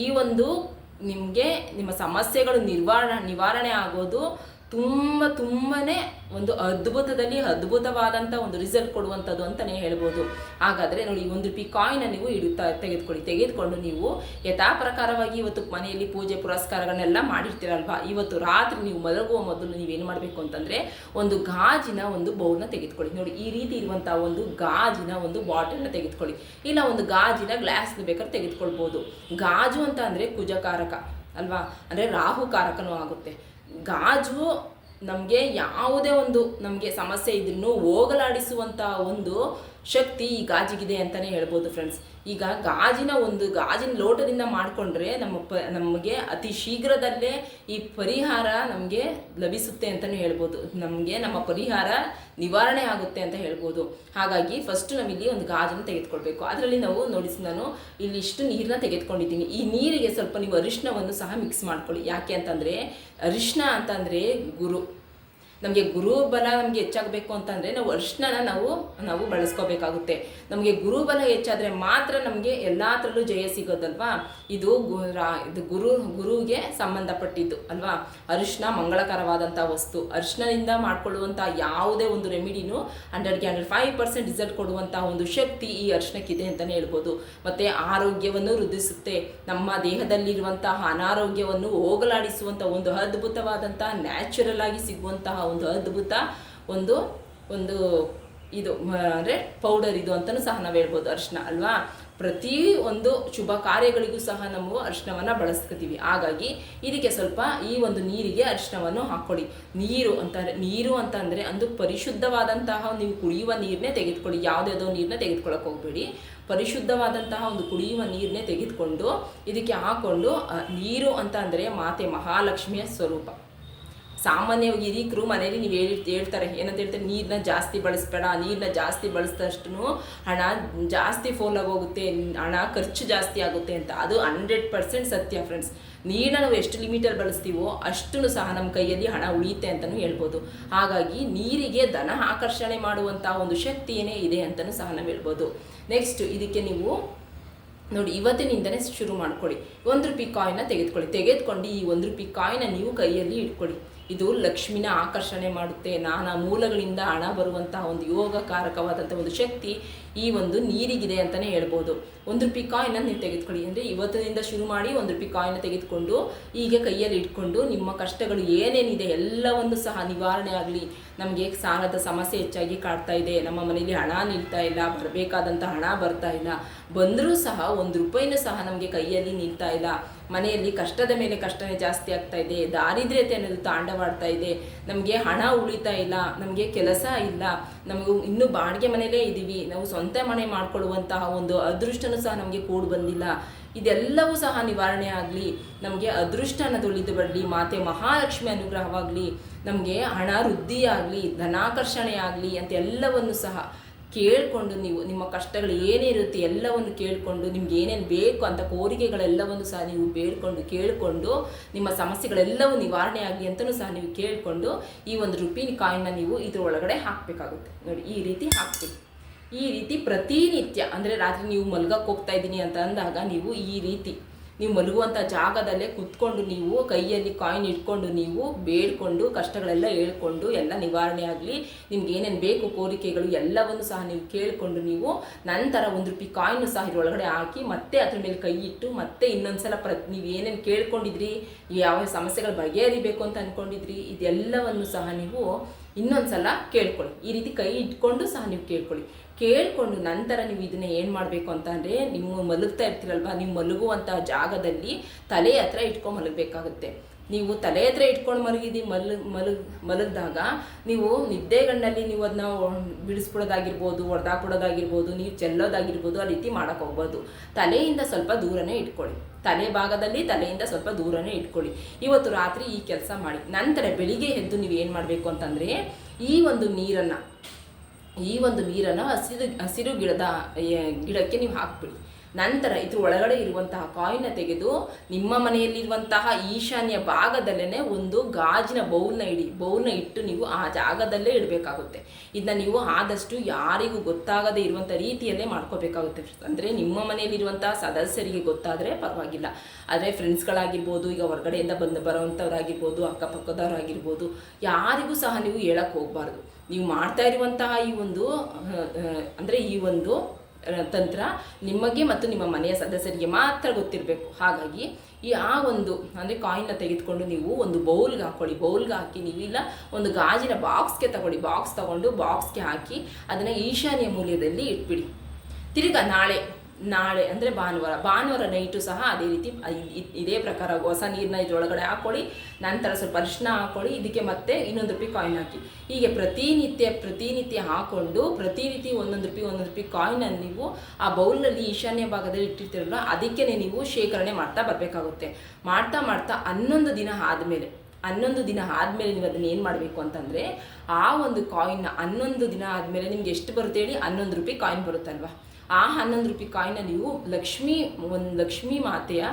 ಈ ಒಂದು ನಿಮಗೆ ನಿಮ್ಮ ಸಮಸ್ಯೆಗಳು ನಿರ್ವಾಣ, ನಿವಾರಣೆ ಆಗೋದು ತುಂಬ ತುಂಬಾ ಒಂದು ಅದ್ಭುತದಲ್ಲಿ ಅದ್ಭುತವಾದಂಥ ಒಂದು ರಿಸಲ್ಟ್ ಕೊಡುವಂಥದ್ದು ಅಂತಲೇ ಹೇಳ್ಬೋದು. ಹಾಗಾದರೆ ನೋಡಿ ಒಂದು ರೂಪಾಯಿ ಕಾಯಿನ ನೀವು ಇಡುತ್ತಾ ತೆಗೆದುಕೊಳ್ಳಿ. ತೆಗೆದುಕೊಂಡು ನೀವು ಯಥಾ ಪ್ರಕಾರವಾಗಿ ಇವತ್ತು ಮನೆಯಲ್ಲಿ ಪೂಜೆ ಪುರಸ್ಕಾರಗಳನ್ನೆಲ್ಲ ಮಾಡಿರ್ತೀರಲ್ವಾ? ಇವತ್ತು ರಾತ್ರಿ ನೀವು ಮಲಗುವ ಮೊದಲು ನೀವೇನು ಮಾಡಬೇಕು ಅಂತಂದರೆ ಒಂದು ಗಾಜಿನ ಒಂದು ಬೌಲ್ನ ತೆಗೆದುಕೊಳ್ಳಿ. ನೋಡಿ, ಈ ರೀತಿ ಇರುವಂಥ ಒಂದು ಗಾಜಿನ ಒಂದು ಬಾಟಲ್ನ ತೆಗೆದುಕೊಳ್ಳಿ. ಇಲ್ಲ, ಒಂದು ಗಾಜಿನ ಗ್ಲಾಸ್ನ ಬೇಕಾದ್ರೆ ತೆಗೆದುಕೊಳ್ಬೋದು. ಗಾಜು ಅಂತ ಅಂದರೆ ಕುಜಕಾರಕ, ಅಲ್ವಾ? ಅಂದರೆ ರಾಹುಕಾರಕನೂ ಆಗುತ್ತೆ. ಗಾಜು ನಮಗೆ ಯಾವುದೇ ಒಂದು ನಮಗೆ ಸಮಸ್ಯೆ ಇದನ್ನು ಹೋಗಲಾಡಿಸುವಂಥ ಒಂದು ಶಕ್ತಿ ಈ ಗಾಜಿಗಿದೆ ಅಂತಲೇ ಹೇಳ್ಬೋದು ಫ್ರೆಂಡ್ಸ್ ಈಗ ಗಾಜಿನ ಒಂದು ಗಾಜಿನ ಲೋಟದಿಂದ ಮಾಡಿಕೊಂಡ್ರೆ ನಮ್ಮ ಪ, ನಮಗೆ ಅತಿ ಶೀಘ್ರದಲ್ಲೇ ಈ ಪರಿಹಾರ ನಮಗೆ ಲಭಿಸುತ್ತೆ ಅಂತಲೇ ಹೇಳ್ಬೋದು. ನಮಗೆ ನಮ್ಮ ಪರಿಹಾರ ನಿವಾರಣೆ ಆಗುತ್ತೆ ಅಂತ ಹೇಳ್ಬೋದು. ಹಾಗಾಗಿ ಫಸ್ಟ್ ನಾವಿಲ್ಲಿ ಒಂದು ಗಾಜನ್ನು ತೆಗೆದುಕೊಳ್ಬೇಕು. ಅದರಲ್ಲಿ ನಾವು ನೋಡಿ ನಾನು ಇಲ್ಲಿ ಇಷ್ಟು ನೀರನ್ನ ತೆಗೆದುಕೊಂಡಿದ್ದೀನಿ. ಈ ನೀರಿಗೆ ಸ್ವಲ್ಪ ನೀವು ಅರಿಶಿನವನ್ನು ಸಹ ಮಿಕ್ಸ್ ಮಾಡ್ಕೊಳ್ಳಿ. ಯಾಕೆ ಅಂತಂದರೆ ಅರಿಶಿನ ಅಂತಂದರೆ ಗುರು. ನಮಗೆ ಗುರುಬಲ ನಮಗೆ ಹೆಚ್ಚಾಗಬೇಕು ಅಂತಂದರೆ ನಾವು ಅರ್ಶನ ನಾವು ನಾವು ಬಳಸ್ಕೋಬೇಕಾಗುತ್ತೆ. ನಮಗೆ ಗುರುಬಲ ಹೆಚ್ಚಾದರೆ ಮಾತ್ರ ನಮಗೆ ಎಲ್ಲದರಲ್ಲೂ ಜಯ ಸಿಗೋದಲ್ವಾ? ಇದು ಇದು ಗುರು, ಗುರುಗೆ ಸಂಬಂಧಪಟ್ಟಿದ್ದು, ಅಲ್ವಾ? ಅರಿಶಿನ ಮಂಗಳಕರವಾದಂಥ ವಸ್ತು. ಅರಿಶಿನದಿಂದ ಮಾಡಿಕೊಳ್ಳುವಂಥ ಯಾವುದೇ ಒಂದು ರೆಮಿಡಿನೂ ಹಂಡ್ರೆಡ್ಗೆ ಹಂಡ್ರೆಡ್ ಫೈವ್ ಪರ್ಸೆಂಟ್ ರಿಸಲ್ಟ್ ಕೊಡುವಂಥ ಒಂದು ಶಕ್ತಿ ಈ ಅರಿಶಿನಕ್ಕಿದೆ ಅಂತಲೇ ಹೇಳ್ಬೋದು. ಮತ್ತು ಆರೋಗ್ಯವನ್ನು ವೃದ್ಧಿಸುತ್ತೆ. ನಮ್ಮ ದೇಹದಲ್ಲಿರುವಂತಹ ಅನಾರೋಗ್ಯವನ್ನು ಹೋಗಲಾಡಿಸುವಂಥ ಒಂದು ಅದ್ಭುತವಾದಂಥ ನ್ಯಾಚುರಲ್ ಆಗಿ ಸಿಗುವಂತಹ ಒಂದು ಅದ್ಭುತ ಒಂದು ಒಂದು ಇದು ಅಂದರೆ ಪೌಡರ್ ಇದು ಅಂತಲೂ ಸಹ ನಾವು ಹೇಳ್ಬೋದು ಅರಿಶಿನ, ಅಲ್ವಾ? ಪ್ರತಿ ಒಂದು ಶುಭ ಕಾರ್ಯಗಳಿಗೂ ಸಹ ನಾವು ಅರಿಶಿನವನ್ನು ಬಳಸ್ಕೊತೀವಿ. ಹಾಗಾಗಿ ಇದಕ್ಕೆ ಸ್ವಲ್ಪ ಈ ಒಂದು ನೀರಿಗೆ ಅರಿಶಿನವನ್ನು ಹಾಕ್ಕೊಳ್ಳಿ. ನೀರು ಅಂತಂದ್ರೆ ನೀರು ಅಂತ ಅಂದರೆ ಅಂದು ಪರಿಶುದ್ಧವಾದಂತಹ ನೀವು ಕುಡಿಯುವ ನೀರನ್ನೇ ತೆಗೆದುಕೊಳ್ಳಿ. ಯಾವುದ್ಯಾವುದೋ ನೀರನ್ನ ತೆಗೆದುಕೊಳ್ಳೋಕೆ ಹೋಗಬೇಡಿ. ಪರಿಶುದ್ಧವಾದಂತಹ ಒಂದು ಕುಡಿಯುವ ನೀರನ್ನೇ ತೆಗೆದುಕೊಂಡು ಇದಕ್ಕೆ ಹಾಕ್ಕೊಂಡು ನೀರು ಅಂತ ಅಂದರೆ ಮಾತೆ ಮಹಾಲಕ್ಷ್ಮಿಯ ಸ್ವರೂಪ. ಸಾಮಾನ್ಯವಾಗಿ ಹಿರೀಕರು ಮನೇಲಿ ನೀವು ಹೇಳಿ, ಹೇಳ್ತಾರೆ, ಏನಂತ ಹೇಳ್ತಾರೆ ನೀರನ್ನ ಜಾಸ್ತಿ ಬಳಸಬೇಡ ನೀರನ್ನ ಜಾಸ್ತಿ ಬಳಸಿದಷ್ಟು ಹಣ ಜಾಸ್ತಿ ಫೋಲಾಗಿ ಹೋಗುತ್ತೆ, ಹಣ ಖರ್ಚು ಜಾಸ್ತಿ ಆಗುತ್ತೆ ಅಂತ. ಅದು ಹಂಡ್ರೆಡ್ ಪರ್ಸೆಂಟ್ ಸತ್ಯ ಫ್ರೆಂಡ್ಸ್. ನೀರನ್ನ ನಾವು ಎಷ್ಟು ಲಿಮಿಟಲ್ಲಿ ಬಳಸ್ತೀವೋ ಅಷ್ಟು ಸಹ ನಮ್ಮ ಕೈಯಲ್ಲಿ ಹಣ ಉಳಿಯುತ್ತೆ ಅಂತಲೂ ಹೇಳ್ಬೋದು. ಹಾಗಾಗಿ ನೀರಿಗೆ ಧನ ಆಕರ್ಷಣೆ ಮಾಡುವಂಥ ಒಂದು ಶಕ್ತಿಯೇ ಇದೆ ಅಂತಲೂ ಸಹ ನಾವು ಹೇಳ್ಬೋದು. ನೆಕ್ಸ್ಟ್ ಇದಕ್ಕೆ ನೀವು ನೋಡಿ ಇವತ್ತಿನಿಂದನೇ ಶುರು ಮಾಡ್ಕೊಳ್ಳಿ. ಒಂದು ರೂಪಾಯಿ ಕಾಯಿನ ತೆಗೆದುಕೊಳ್ಳಿ. ತೆಗೆದುಕೊಂಡು ಈ ಒಂದು ರೂಪಾಯಿ ಕಾಯಿನ ನೀವು ಕೈಯಲ್ಲಿ ಇಟ್ಕೊಳ್ಳಿ. ಇದು ಲಕ್ಷ್ಮಿನ ಆಕರ್ಷಣೆ ಮಾಡುತ್ತೆ. ನಾನಾ ಮೂಲಗಳಿಂದ ಹಣ ಬರುವಂತಹ ಒಂದು ಯೋಗಕಾರಕವಾದಂಥ ಒಂದು ಶಕ್ತಿ ಈ ಒಂದು ನೀರಿಗಿದೆ ಅಂತಲೇ ಹೇಳ್ಬೋದು. ಒಂದು ರೂಪಾಯಿ ಕಾಯಿನ ನೀವು ತೆಗೆದುಕೊಳ್ಳಿ. ಅಂದರೆ ಇವತ್ತಿನಿಂದ ಶುರು ಮಾಡಿ ಒಂದು ರೂಪಾಯಿ ಕಾಯಿನ ತೆಗೆದುಕೊಂಡು ಹೀಗೆ ಕೈಯಲ್ಲಿ ಇಟ್ಕೊಂಡು ನಿಮ್ಮ ಕಷ್ಟಗಳು ಏನೇನಿದೆ ಎಲ್ಲವನ್ನು ಸಹ ನಿವಾರಣೆ ಆಗಲಿ. ನಮಗೆ ಸಾಲದ ಸಮಸ್ಯೆ ಹೆಚ್ಚಾಗಿ ಕಾಡ್ತಾ ಇದೆ. ನಮ್ಮ ಮನೆಯಲ್ಲಿ ಹಣ ನಿಲ್ತಾ ಇಲ್ಲ. ಬರಬೇಕಾದಂಥ ಹಣ ಬರ್ತಾ ಇಲ್ಲ. ಬಂದರೂ ಸಹ ಒಂದು ರೂಪಾಯಿನೂ ಸಹ ನಮಗೆ ಕೈಯಲ್ಲಿ ನಿಲ್ತಾ ಇಲ್ಲ. ಮನೆಯಲ್ಲಿ ಕಷ್ಟದ ಮೇಲೆ ಕಷ್ಟನೇ ಜಾಸ್ತಿ ಆಗ್ತಾ ಇದೆ, ದಾರಿದ್ರ್ಯತೆ ಅನ್ನೋದು ತಾಂಡವಾಡ್ತಾ ಇದೆ, ನಮಗೆ ಹಣ ಉಳಿತಾ ಇಲ್ಲ, ನಮಗೆ ಕೆಲಸ ಇಲ್ಲ, ನಮಗೂ ಇನ್ನೂ ಬಾಡಿಗೆ ಮನೆಯಲ್ಲೇ ಇದ್ದೀವಿ ನಾವು ಸ್ವಂತ ಮನೆ ಮಾಡ್ಕೊಳ್ಳುವಂತಹ ಒಂದು ಅದೃಷ್ಟನೂ ಸಹ ನಮಗೆ ಕೂಡು ಬಂದಿಲ್ಲ. ಇದೆಲ್ಲವೂ ಸಹ ನಿವಾರಣೆ ಆಗಲಿ, ನಮಗೆ ಅದೃಷ್ಟ ಅನ್ನೋದು ಬರಲಿ, ಮಾತೆ ಮಹಾಲಕ್ಷ್ಮಿ ಅನುಗ್ರಹವಾಗಲಿ, ನಮಗೆ ಹಣ ವೃದ್ಧಿಯಾಗಲಿ ಧನಾಕರ್ಷಣೆ ಆಗಲಿ ಅಂತ ಎಲ್ಲವನ್ನು ಸಹ ಕೇಳಿಕೊಂಡು ನೀವು, ನಿಮ್ಮ ಕಷ್ಟಗಳು ಏನೇ ಇರುತ್ತೆ ಎಲ್ಲವನ್ನು ಕೇಳಿಕೊಂಡು, ನಿಮ್ಗೆ ಏನೇನು ಬೇಕು ಅಂತ ಕೋರಿಕೆಗಳೆಲ್ಲವನ್ನು ಸಹ ನೀವು ಬೇಡ್ಕೊಂಡು, ಕೇಳಿಕೊಂಡು, ನಿಮ್ಮ ಸಮಸ್ಯೆಗಳೆಲ್ಲವೂ ನಿವಾರಣೆ ಆಗಲಿ ಅಂತಲೂ ಸಹ ನೀವು ಕೇಳಿಕೊಂಡು ಈ ಒಂದು ರುಪೀನ್ ಕಾಯಿನ ನೀವು ಇದ್ರ ಒಳಗಡೆ ಹಾಕಬೇಕಾಗುತ್ತೆ. ನೋಡಿ, ಈ ರೀತಿ ಹಾಕ್ತೀವಿ ಈ ರೀತಿ ಪ್ರತಿನಿತ್ಯ, ಅಂದರೆ ರಾತ್ರಿ ನೀವು ಮಲ್ಗಕ್ಕೆ ಹೋಗ್ತಾ ಇದ್ದೀನಿ ಅಂತ ಅಂದಾಗ ನೀವು ಈ ರೀತಿ ನೀವು ಮಲಗುವಂಥ ಜಾಗದಲ್ಲೇ ಕುತ್ಕೊಂಡು ನೀವು ಕೈಯಲ್ಲಿ ಕಾಯಿನ್ ಇಟ್ಕೊಂಡು ನೀವು ಬೇಡ್ಕೊಂಡು ಕಷ್ಟಗಳೆಲ್ಲ ಹೇಳ್ಕೊಂಡು ಎಲ್ಲ ನಿವಾರಣೆ ಆಗಲಿ. ನಿಮ್ಗೆ ಏನೇನು ಬೇಕು ಕೋರಿಕೆಗಳು ಎಲ್ಲವನ್ನು ಸಹ ನೀವು ಕೇಳಿಕೊಂಡು ನೀವು ನಂತರ ಒಂದು ರೂಪಾಯಿ ಕಾಯಿನ್ ಸಹ ಇದ್ರೊಳಗಡೆ ಹಾಕಿ ಮತ್ತೆ ಅದ್ರ ಮೇಲೆ ಕೈ ಇಟ್ಟು ಮತ್ತೆ ಇನ್ನೊಂದ್ಸಲ ಪ್ರ, ನೀವು ಏನೇನು ಕೇಳ್ಕೊಂಡಿದ್ರಿ, ಯಾವ ಸಮಸ್ಯೆಗಳು ಬಗೆಹರಿಬೇಕು ಅಂತ ಅಂದ್ಕೊಂಡಿದ್ರಿ ಇದೆಲ್ಲವನ್ನು ಸಹ ನೀವು ಇನ್ನೊಂದ್ಸಲ ಕೇಳ್ಕೊಳ್ಳಿ. ಈ ರೀತಿ ಕೈ ಇಟ್ಕೊಂಡು ಸಹ ನೀವು ಕೇಳ್ಕೊಳ್ಳಿ. ಕೇಳಿಕೊಂಡು ನಂತರ ನೀವು ಇದನ್ನ ಏನು ಮಾಡಬೇಕು ಅಂತ ಅಂದರೆ ನೀವು ಮಲಗ್ತಾ ಇರ್ತೀರಲ್ವಾ, ನೀವು ಮಲಗುವಂಥ ಜಾಗದಲ್ಲಿ ತಲೆ ಹತ್ರ ಇಟ್ಕೊಂಡು ಮಲಗಬೇಕಾಗುತ್ತೆ. ನೀವು ತಲೆ ಹತ್ರ ಇಟ್ಕೊಂಡು ಮಲಗಿದಿ, ಮಲ್ ಮಲಗ್ ಮಲಗಿದಾಗ ನೀವು ನಿದ್ದೆಗಣ್ಣಲ್ಲಿ ನೀವು ಅದನ್ನ ಬಿಡಿಸ್ಬಿಡೋದಾಗಿರ್ಬೋದು ಹೊಡೆದಾಕ್ಬಿಡೋದಾಗಿರ್ಬೋದು ನೀವು ಚೆಲ್ಲೋದಾಗಿರ್ಬೋದು ಆ ರೀತಿ ಮಾಡೋಕ್ಕೆ ಹೋಗ್ಬೋದು ತಲೆಯಿಂದ ಸ್ವಲ್ಪ ದೂರನೇ ಇಟ್ಕೊಳ್ಳಿ. ತಲೆ ಭಾಗದಲ್ಲಿ ತಲೆಯಿಂದ ಸ್ವಲ್ಪ ದೂರನೇ ಇಟ್ಕೊಳ್ಳಿ. ಇವತ್ತು ರಾತ್ರಿ ಈ ಕೆಲಸ ಮಾಡಿ. ನಂತರ ಬೆಳಿಗ್ಗೆ ಎದ್ದು ನೀವು ಏನು ಮಾಡಬೇಕು ಅಂತಂದರೆ, ಈ ಒಂದು ನೀರನ್ನು, ಈ ಒಂದು ನೀರನ್ನು ಹಸಿರು ಹಸಿರು ಗಿಡದ ಗಿಡಕ್ಕೆ ನೀವು ಹಾಕ್ಬಿಡಿ. ನಂತರ ಇದ್ರ ಒಳಗಡೆ ಇರುವಂತಹ ಕಾಯಿನ ತೆಗೆದು ನಿಮ್ಮ ಮನೆಯಲ್ಲಿರುವಂತಹ ಈಶಾನ್ಯ ಭಾಗದಲ್ಲೇ ಒಂದು ಗಾಜಿನ ಬೌಲ್ನ ಇಡಿ, ಬೌಲ್ನ ಇಟ್ಟು ನೀವು ಆ ಜಾಗದಲ್ಲೇ ಇಡಬೇಕಾಗುತ್ತೆ. ಇದನ್ನ ನೀವು ಆದಷ್ಟು ಯಾರಿಗೂ ಗೊತ್ತಾಗದೇ ಇರುವಂಥ ರೀತಿಯಲ್ಲೇ ಮಾಡ್ಕೋಬೇಕಾಗುತ್ತೆ ಅಂದರೆ ನಿಮ್ಮ ಮನೆಯಲ್ಲಿರುವಂತಹ ಸದಸ್ಯರಿಗೆ ಗೊತ್ತಾದರೆ ಪರವಾಗಿಲ್ಲ. ಆದರೆ ಫ್ರೆಂಡ್ಸ್ಗಳಾಗಿರ್ಬೋದು ಈಗ ಹೊರಗಡೆಯಿಂದ ಬಂದು ಬರೋವಂಥವ್ರಾಗಿರ್ಬೋದು ಅಕ್ಕಪಕ್ಕದವರಾಗಿರ್ಬೋದು, ಯಾರಿಗೂ ಸಹ ನೀವು ಹೇಳಕ್ಕೆ ಹೋಗಬಾರ್ದು. ನೀವು ಮಾಡ್ತಾ ಇರುವಂತಹ ಈ ಒಂದು ಅಂದರೆ ಈ ಒಂದು ತಂತ್ರ ನಿಮಗೆ ಮತ್ತು ನಿಮ್ಮ ಮನೆಯ ಸದಸ್ಯರಿಗೆ ಮಾತ್ರ ಗೊತ್ತಿರಬೇಕು. ಹಾಗಾಗಿ ಈ ಆ ಒಂದು, ಅಂದರೆ ಕಾಯಿನ್ನ ತೆಗೆದುಕೊಂಡು ನೀವು ಒಂದು ಬೌಲ್ಗೆ ಹಾಕ್ಕೊಳ್ಳಿ ಬೌಲ್ಗೆ ಹಾಕಿ ನೀವಿಲ್ಲ ಒಂದು ಗಾಜಿನ ಬಾಕ್ಸ್ಗೆ ತಗೊಳ್ಳಿ. ಬಾಕ್ಸ್ ತಗೊಂಡು ಬಾಕ್ಸ್ಗೆ ಹಾಕಿ ಅದನ್ನು ಈಶಾನ್ಯ ಮೂಲ್ಯದಲ್ಲಿ ಇಟ್ಬಿಡಿ. ತಿರ್ಗಾ ನಾಳೆ ನಾಳೆ, ಅಂದರೆ ಭಾನುವಾರ. ಭಾನುವಾರ ನೈಟು ಸಹ ಅದೇ ರೀತಿ ಇದೇ ಪ್ರಕಾರ ಹೊಸ ನೀರನ್ನ ಇದರೊಳಗಡೆ ಹಾಕ್ಕೊಳ್ಳಿ, ನಂತರ ಸ್ವಲ್ಪ ಅರಿಶಿನ ಹಾಕ್ಕೊಳ್ಳಿ, ಇದಕ್ಕೆ ಮತ್ತೆ ಇನ್ನೊಂದು ರೂಪಾಯಿ ಕಾಯಿನ್ ಹಾಕಿ. ಹೀಗೆ ಪ್ರತಿನಿತ್ಯ ಪ್ರತಿನಿತ್ಯ ಹಾಕ್ಕೊಂಡು ಪ್ರತಿನಿತ್ಯ ಒಂದೊಂದು ರೂಪಾಯಿ ಒಂದೊಂದು ರೂಪಾಯಿ ಕಾಯಿನನ್ನು ನೀವು ಆ ಬೌಲ್ನಲ್ಲಿ ಈಶಾನ್ಯ ಭಾಗದಲ್ಲಿ ಇಟ್ಟಿರ್ತೀರಲ್ಲ ಅದಕ್ಕೇ ನೀವು ಶೇಖರಣೆ ಮಾಡ್ತಾ ಬರಬೇಕಾಗುತ್ತೆ. ಮಾಡ್ತಾ ಮಾಡ್ತಾ ಹನ್ನೊಂದು ದಿನ ಆದಮೇಲೆ, ಹನ್ನೊಂದು ದಿನ ಆದಮೇಲೆ ನೀವು ಅದನ್ನ ಏನು ಮಾಡಬೇಕು ಅಂತಂದರೆ, ಆ ಒಂದು ಕಾಯಿನ್ನ ಹನ್ನೊಂದು ದಿನ ಆದಮೇಲೆ ನಿಮ್ಗೆ ಎಷ್ಟು ಬರುತ್ತೆ ಹೇಳಿ ಹನ್ನೊಂದು ರೂಪಾಯಿ ಕಾಯಿನ್ ಬರುತ್ತಲ್ವಾ? ಆ ಹನ್ನೊಂದು ರೂಪಾಯಿ ಕಾಯಿನ ನೀವು ಲಕ್ಷ್ಮಿ, ಒಂದು ಲಕ್ಷ್ಮೀ ಮಾತೆಯ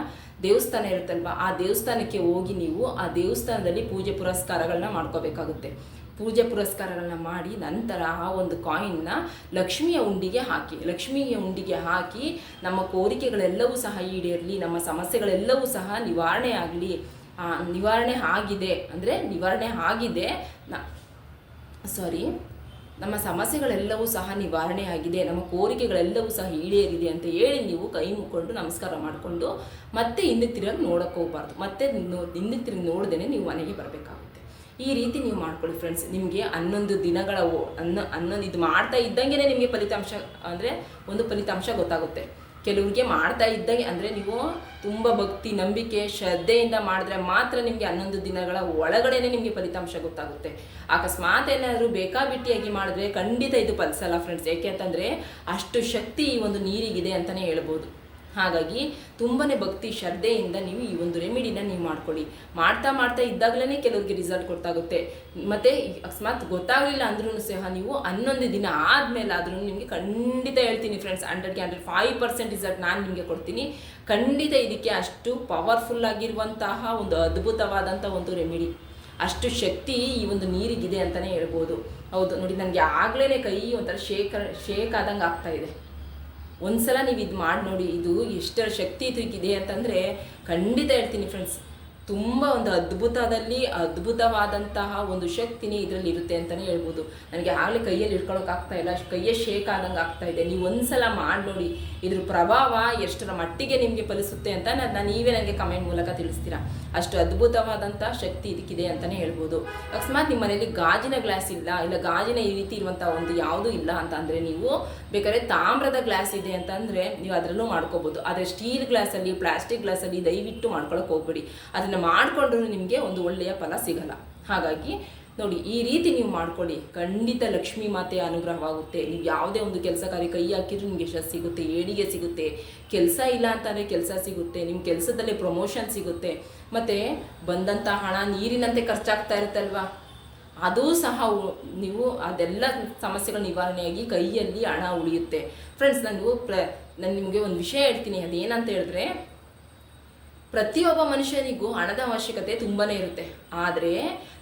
ದೇವಸ್ಥಾನ ಇರುತ್ತಲ್ವ, ಆ ದೇವಸ್ಥಾನಕ್ಕೆ ಹೋಗಿ ನೀವು ಆ ದೇವಸ್ಥಾನದಲ್ಲಿ ಪೂಜೆ ಪುರಸ್ಕಾರಗಳನ್ನ ಮಾಡ್ಕೋಬೇಕಾಗುತ್ತೆ. ಪೂಜೆ ಪುರಸ್ಕಾರಗಳನ್ನ ಮಾಡಿ ನಂತರ ಆ ಒಂದು ಕಾಯಿನ್ನ ಲಕ್ಷ್ಮಿಯ ಉಂಡಿಗೆ ಹಾಕಿ, ಲಕ್ಷ್ಮಿಯ ಉಂಡಿಗೆ ಹಾಕಿ ನಮ್ಮ ಕೋರಿಕೆಗಳೆಲ್ಲವೂ ಸಹ ಈಡೇರಲಿ, ನಮ್ಮ ಸಮಸ್ಯೆಗಳೆಲ್ಲವೂ ಸಹ ನಿವಾರಣೆ ಆಗಲಿ ನಿವಾರಣೆ ಆಗಿದೆ, ಅಂದರೆ ನಿವಾರಣೆ ಆಗಿದೆ ಸಾರಿ ನಮ್ಮ ಸಮಸ್ಯೆಗಳೆಲ್ಲವೂ ಸಹ ನಿವಾರಣೆಯಾಗಿದೆ, ನಮ್ಮ ಕೋರಿಕೆಗಳೆಲ್ಲವೂ ಸಹ ಈಡೇರಿದೆ ಅಂತ ಹೇಳಿ ನೀವು ಕೈ ಮುಕ್ಕೊಂಡು ನಮಸ್ಕಾರ ಮಾಡಿಕೊಂಡು ಮತ್ತೆ ಹಿಂದೆ ತಿರುಗಿ ನೋಡೋಕ್ಕೆ ಹೋಗಬಾರ್ದು. ಮತ್ತೆ ಹಿಂದೆ ತಿರುಗಿ ನೋಡ್ದೇ ನೀವು ಮನೆಗೆ ಬರಬೇಕಾಗುತ್ತೆ. ಈ ರೀತಿ ನೀವು ಮಾಡ್ಕೊಳ್ಳಿ ಫ್ರೆಂಡ್ಸ್ ನಿಮಗೆ ಹನ್ನೊಂದು ದಿನಗಳ ಹನ್ನೊ ಹನ್ನೊಂದು ಇದು ಮಾಡ್ತಾ ಇದ್ದಂಗೆ ನಿಮಗೆ ಫಲಿತಾಂಶ, ಅಂದರೆ ಒಂದು ಫಲಿತಾಂಶ ಗೊತ್ತಾಗುತ್ತೆ. ಕೆಲವ್ರಿಗೆ ಮಾಡ್ತಾ ಇದ್ದಂಗೆ ಅಂದರೆ ನೀವು ತುಂಬ ಭಕ್ತಿ, ನಂಬಿಕೆ, ಶ್ರದ್ಧೆಯಿಂದ ಮಾಡಿದ್ರೆ ಮಾತ್ರ ನಿಮಗೆ ಹನ್ನೊಂದು ದಿನಗಳ ಒಳಗಡೆನೇ ನಿಮಗೆ ಫಲಿತಾಂಶ ಗೊತ್ತಾಗುತ್ತೆ. ಅಕಸ್ಮಾತ್ ಏನಾದರೂ ಬೇಕಾಬಿಟ್ಟಿಯಾಗಿ ಮಾಡಿದ್ರೆ ಖಂಡಿತ ಇದು ಫಲಿಸಲ್ಲ ಫ್ರೆಂಡ್ಸ್ ಯಾಕೆ ಅಂತಂದರೆ ಅಷ್ಟು ಶಕ್ತಿ ಈ ಒಂದು ನೀರಿಗಿದೆ ಅಂತಲೇ ಹೇಳ್ಬೋದು. ಹಾಗಾಗಿ ತುಂಬಾ ಭಕ್ತಿ ಶ್ರದ್ಧೆಯಿಂದ ನೀವು ಈ ಒಂದು ರೆಮಿಡಿನ ನೀವು ಮಾಡ್ಕೊಳ್ಳಿ. ಮಾಡ್ತಾ ಮಾಡ್ತಾ ಇದ್ದಾಗಲೇ ಕೆಲವರಿಗೆ ರಿಸಲ್ಟ್ ಗೊತ್ತಾಗುತ್ತೆ. ಮತ್ತೆ ಅಕಸ್ಮಾತ್ ಗೊತ್ತಾಗಲಿಲ್ಲ ಅಂದ್ರೂ ಸಹ ನೀವು ಹನ್ನೊಂದು ದಿನ ಆದಮೇಲೆ ಆದ್ರೂ ನಿಮಗೆ ಖಂಡಿತ ಹೇಳ್ತೀನಿ ಫ್ರೆಂಡ್ಸ್ ಹಂಡ್ರೆಡ್ಗೆ ಹಂಡ್ರೆಡ್ ಫೈವ್ ಪರ್ಸೆಂಟ್ ರಿಸಲ್ಟ್ ನಾನು ನಿಮಗೆ ಕೊಡ್ತೀನಿ. ಖಂಡಿತ ಇದಕ್ಕೆ ಅಷ್ಟು ಪವರ್ಫುಲ್ ಆಗಿರುವಂತಹ ಒಂದು ಅದ್ಭುತವಾದಂಥ ಒಂದು ರೆಮಿಡಿ ಅಷ್ಟು ಶಕ್ತಿ ಈ ಒಂದು ನೀರಿಗಿದೆ ಅಂತಲೇ ಹೇಳ್ಬೋದು. ಹೌದು, ನೋಡಿ ನನಗೆ ಆಗ್ಲೇ ಕೈ ಒಂಥರ ಶೇಕ್ ಶೇಕ್ ಆದಂಗೆ ಆಗ್ತಾ ಇದೆ ಒಂದ್ಸಲ ನೀವು ಇದು ಮಾಡಿ ನೋಡಿ ಇದು ಎಷ್ಟರ ಶಕ್ತಿ ಇದಕ್ಕಿದೆ ಅಂತಂದರೆ ಖಂಡಿತ ಹೇಳ್ತೀನಿ ಫ್ರೆಂಡ್ಸ್ ತುಂಬ ಒಂದು ಅದ್ಭುತದಲ್ಲಿ ಅದ್ಭುತವಾದಂತಹ ಒಂದು ಶಕ್ತಿನೇ ಇದರಲ್ಲಿ ಇರುತ್ತೆ ಅಂತಲೇ ಹೇಳ್ಬೋದು. ನನಗೆ ಆಗಲೇ ಕೈಯಲ್ಲಿ ಇಟ್ಕೊಳ್ಳೋಕೆ ಆಗ್ತಾ ಇಲ್ಲ ಕೈಯೇ ಶೇಕ್ ಆದಂಗೆ ಆಗ್ತಾ ಇದೆ. ನೀವು ಒಂದ್ಸಲ ಮಾಡಿ ನೋಡಿ, ಇದ್ರ ಪ್ರಭಾವ ಎಷ್ಟರ ಮಟ್ಟಿಗೆ ನಿಮಗೆ ಫಲಿಸುತ್ತೆ ಅಂತ ನಾನು ನೀವೇ ನನಗೆ ಕಮೆಂಟ್ ಮೂಲಕ ತಿಳಿಸ್ತೀರಾ. ಅಷ್ಟು ಅದ್ಭುತವಾದಂಥ ಶಕ್ತಿ ಇದಕ್ಕಿದೆ ಅಂತಲೇ ಹೇಳ್ಬೋದು. ಅಕಸ್ಮಾತ್ ನಿಮ್ಮ ಮನೇಲಿ ಗಾಜಿನ ಗ್ಲಾಸ್ ಇಲ್ಲ ಇಲ್ಲ ಗಾಜಿನ ಈ ರೀತಿ ಇರುವಂಥ ಒಂದು ಯಾವುದೂ ಇಲ್ಲ ಅಂತ ಅಂದರೆ ನೀವು ಬೇಕಾದ್ರೆ ತಾಮ್ರದ ಗ್ಲಾಸ್ ಇದೆ ಅಂತಂದರೆ ನೀವು ಅದರಲ್ಲೂ ಮಾಡ್ಕೋಬೋದು. ಆದರೆ ಸ್ಟೀಲ್ ಗ್ಲಾಸಲ್ಲಿ ಪ್ಲಾಸ್ಟಿಕ್ ಗ್ಲಾಸಲ್ಲಿ ದಯವಿಟ್ಟು ಮಾಡ್ಕೊಳಕ್ಕೆ ಹೋಗ್ಬೇಡಿ. ಅದನ್ನು ಮಾಡಿಕೊಂಡ್ರೂ ನಿಮಗೆ ಒಂದು ಒಳ್ಳೆಯ ಫಲ ಸಿಗಲ್ಲ. ಹಾಗಾಗಿ ನೋಡಿ, ಈ ರೀತಿ ನೀವು ಮಾಡ್ಕೊಳ್ಳಿ. ಖಂಡಿತ ಲಕ್ಷ್ಮೀ ಮಾತೆಯ ಅನುಗ್ರಹವಾಗುತ್ತೆ. ನೀವು ಯಾವುದೇ ಒಂದು ಕೆಲಸ ಕಾರ್ಯ ಕೈ ಹಾಕಿದ್ರು ನಿಮಗೆ ಯಶಸ್ಸು ಸಿಗುತ್ತೆ, ಏಡಿಗೆ ಸಿಗುತ್ತೆ. ಕೆಲಸ ಇಲ್ಲ ಅಂತಾನೆ ಕೆಲಸ ಸಿಗುತ್ತೆ. ನಿಮ್ಮ ಕೆಲಸದಲ್ಲೇ ಪ್ರಮೋಷನ್ ಸಿಗುತ್ತೆ. ಮತ್ತು ಬಂದಂಥ ಹಣ ನೀರಿನಂತೆ ಖರ್ಚಾಗ್ತಾ ಇರುತ್ತಲ್ವಾ? ಅದು ಸಹ ನೀವು ಅದೆಲ್ಲ ಸಮಸ್ಯೆಗಳ ನಿವಾರಣೆಯಾಗಿ ಕೈಯಲ್ಲಿ ಹಣ ಉಳಿಯುತ್ತೆ. ಫ್ರೆಂಡ್ಸ್ ನಾನು ಪ್ರ, ನಾನು ನಿಮಗೆ ಒಂದು ವಿಷಯ ಹೇಳ್ತೀನಿ. ಅದೇನಂತ ಹೇಳಿದ್ರೆ ಪ್ರತಿಯೊಬ್ಬ ಮನುಷ್ಯನಿಗೂ ಹಣದ ಅವಶ್ಯಕತೆ ತುಂಬಾ ಇರುತ್ತೆ. ಆದರೆ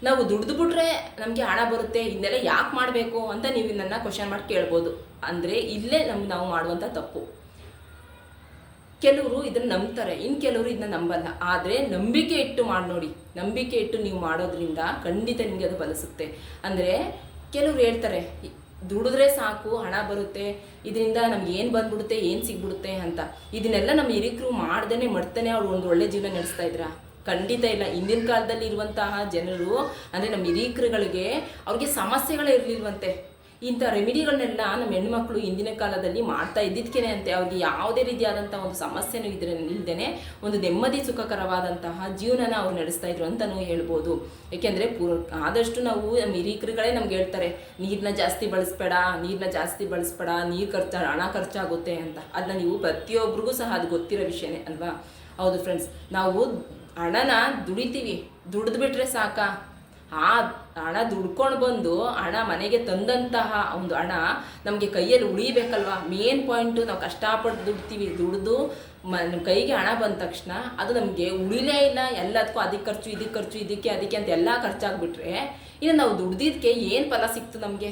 ನಾವು ದುಡ್ದು ಬಿಟ್ರೆ ನಮಗೆ ಹಣ ಬರುತ್ತೆ ಇದನ್ನೆಲ್ಲ ಯಾಕೆ ಮಾಡಬೇಕು ಅಂತ ನೀವು ನನ್ನ ಕ್ವಶನ್ ಮಾಡಿ ಕೇಳ್ಬೋದು. ಅಂದರೆ ಇಲ್ಲೇ ನಮ್ಗೆ ನಾವು ಮಾಡುವಂಥ ತಪ್ಪು. ಕೆಲವರು ಇದನ್ನ ನಂಬ್ತಾರೆ ಇನ್ನು ಕೆಲವರು ಇದನ್ನ ನಂಬಲ್ಲ. ಆದರೆ ನಂಬಿಕೆ ಇಟ್ಟು ಮಾಡಿ ನೋಡಿ. ನಂಬಿಕೆ ಇಟ್ಟು ನೀವು ಮಾಡೋದ್ರಿಂದ ಖಂಡಿತ ನಿಮಗೆ ಅದು ಬಲಿಸುತ್ತೆ. ಅಂದರೆ ಕೆಲವರು ಹೇಳ್ತಾರೆ ದುಡಿದ್ರೆ ಸಾಕು, ಹಣ ಬರುತ್ತೆ, ಇದರಿಂದ ನಮ್ಗೆ ಏನು ಬಂದ್ಬಿಡುತ್ತೆ, ಏನು ಸಿಗ್ಬಿಡುತ್ತೆ ಅಂತ. ಇದನ್ನೆಲ್ಲ ನಮ್ಮ ಹಿರಿಕರು ಮಾಡ್ದೇ ಮಾಡ್ತಾನೆ ಅವ್ರು ಒಂದು ಒಳ್ಳೆ ಜೀವನ ನಡೆಸ್ತಾ ಇದ್ರ? ಖಂಡಿತ ಇಲ್ಲ. ಹಿಂದಿನ ಕಾಲದಲ್ಲಿ ಇರುವಂತಹ ಜನರು, ಅಂದರೆ ನಮ್ಮ ಹಿರೀಕರುಗಳಿಗೆ ಅವ್ರಿಗೆ ಸಮಸ್ಯೆಗಳೇ ಇರಲಿಲ್ವಂತೆ. ಇಂಥ ರೆಮಿಡಿಗಳನ್ನೆಲ್ಲ ನಮ್ಮ ಹೆಣ್ಮಕ್ಳು ಹಿಂದಿನ ಕಾಲದಲ್ಲಿ ಮಾಡ್ತಾ ಇದ್ದಿದ್ಕೇನೆ ಅಂತೆ. ಅವ್ರಿಗೆ ಯಾವುದೇ ರೀತಿಯಾದಂಥ ಒಂದು ಸಮಸ್ಯೆನೂ ಇದ್ರ ಇಲ್ದೇನೆ ಒಂದು ನೆಮ್ಮದಿ ಸುಖಕರವಾದಂತಹ ಜೀವನನ ಅವ್ರು ನಡೆಸ್ತಾ ಇದ್ರು ಅಂತಲೂ ಹೇಳ್ಬೋದು. ಏಕೆಂದರೆ ಪೂರ್ ಆದಷ್ಟು ನಾವು ನಮ್ಮ ಹಿರಿಕರುಗಳೇ ನಮ್ಗೆ ಹೇಳ್ತಾರೆ ನೀರನ್ನ ಜಾಸ್ತಿ ಬಳಸಬೇಡ ನೀರನ್ನ ಜಾಸ್ತಿ ಬಳಸ್ಬೇಡ, ನೀರು ಖರ್ಚು, ಹಣ ಖರ್ಚಾಗುತ್ತೆ ಅಂತ. ಅದನ್ನ ನೀವು ಪ್ರತಿಯೊಬ್ಬರಿಗೂ ಸಹ ಅದು ಗೊತ್ತಿರೋ ವಿಷಯನೇ ಅಲ್ವಾ? ಹೌದು ಫ್ರೆಂಡ್ಸ್ ನಾವು ಹಣನ ದುಡಿತೀವಿ. ದುಡಿದು ಬಿಟ್ರೆ ಸಾಕಾ? ಆ ಹಣ ದುಡ್ಕೊಂಡು ಬಂದು ಹಣ ಮನೆಗೆ ತಂದಂತಹ ಒಂದು ಹಣ ನಮಗೆ ಕೈಯಲ್ಲಿ ಉಳಿಬೇಕಲ್ವಾ? ಮೇನ್ ಪಾಯಿಂಟು ನಾವು ಕಷ್ಟಪಟ್ಟು ದುಡ್ತೀವಿ. ದುಡಿದು ಮ ನಮ್ಮ ಕೈಗೆ ಹಣ ಬಂದ ತಕ್ಷಣ ಅದು ನಮಗೆ ಉಳಿಲೇ ಇಲ್ಲ. ಎಲ್ಲದಕ್ಕೂ ಅದಕ್ಕೆ ಖರ್ಚು ಇದಕ್ಕೆ ಖರ್ಚು, ಇದಕ್ಕೆ, ಅದಕ್ಕೆ ಅಂತ ಎಲ್ಲ ಖರ್ಚಾಗ್ಬಿಟ್ರೆ ಇನ್ನು ನಾವು ದುಡ್ದಿದ್ದಕ್ಕೆ ಏನು ಫಲ ಸಿಕ್ತು ನಮಗೆ?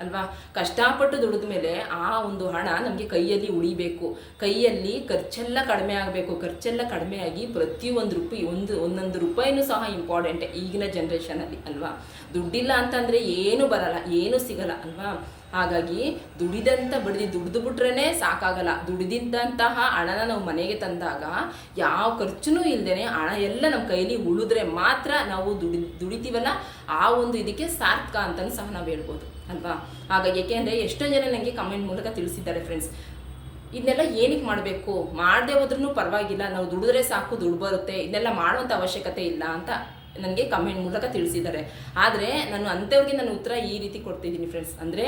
ಅಲ್ವಾ? ಕಷ್ಟಪಟ್ಟು ದುಡಿದ ಮೇಲೆ ಆ ಒಂದು ಹಣ ನಮಗೆ ಕೈಯಲ್ಲಿ ಉಳಿಬೇಕು. ಕೈಯಲ್ಲಿ ಖರ್ಚೆಲ್ಲ ಕಡಿಮೆ ಆಗಬೇಕು. ಖರ್ಚೆಲ್ಲ ಕಡಿಮೆ ಆಗಿ ಪ್ರತಿಯೊಂದು ರೂಪಾಯಿ ಒಂದು, ಒಂದೊಂದು ರೂಪಾಯಿನೂ ಸಹ ಇಂಪಾರ್ಟೆಂಟ್ ಈಗಿನ ಜನ್ರೇಷನಲ್ಲಿ ಅಲ್ವಾ? ದುಡ್ಡಿಲ್ಲ ಅಂತಂದರೆ ಏನು ಬರಲ್ಲ, ಏನು ಸಿಗಲ್ಲ, ಅಲ್ವಾ? ಹಾಗಾಗಿ ದುಡಿದಂತ ಬಡ್ದು, ದುಡಿದು ಬಿಟ್ರೇ ಸಾಕಾಗಲ್ಲ. ದುಡಿದಿದ್ದಂತಹ ಹಣನ ನಾವು ಮನೆಗೆ ತಂದಾಗ ಯಾವ ಖರ್ಚುನೂ ಇಲ್ಲದೇ ಹಣ ಎಲ್ಲ ನಮ್ಮ ಕೈಲಿ ಉಳಿದ್ರೆ ಮಾತ್ರ ನಾವು ದುಡಿ, ದುಡಿತೀವಲ್ಲ? ಆ ಒಂದು ಇದಕ್ಕೆ ಸಾರ್ಥಕ ಅಂತಲೂ ಸಹ ನಾವು ಹೇಳ್ಬೋದು. ಅಲ್ವಾ? ಹಾಗಾಗಿ ಏಕೆಂದರೆ ಎಷ್ಟೋ ಜನ ನನಗೆ ಕಮೆಂಟ್ ಮೂಲಕ ತಿಳಿಸಿದ್ದಾರೆ ಫ್ರೆಂಡ್ಸ್ ಇದನ್ನೆಲ್ಲ ಏನಕ್ಕೆ ಮಾಡಬೇಕು? ಮಾಡದೆ ಹೋದ್ರೂ ಪರವಾಗಿಲ್ಲ. ನಾವು ದುಡಿದ್ರೆ ಸಾಕು, ದುಡ್ಡು ಬರುತ್ತೆ. ಇದನ್ನೆಲ್ಲ ಮಾಡುವಂಥ ಅವಶ್ಯಕತೆ ಇಲ್ಲ ಅಂತ ನನಗೆ ಕಮೆಂಟ್ ಮೂಲಕ ತಿಳಿಸಿದ್ದಾರೆ. ಆದರೆ ನಾನು ಅಂಥವ್ರಿಗೆ ನಾನು ಉತ್ತರ ಈ ರೀತಿ ಕೊಡ್ತಿದ್ದೀನಿ ಫ್ರೆಂಡ್ಸ್ ಅಂದರೆ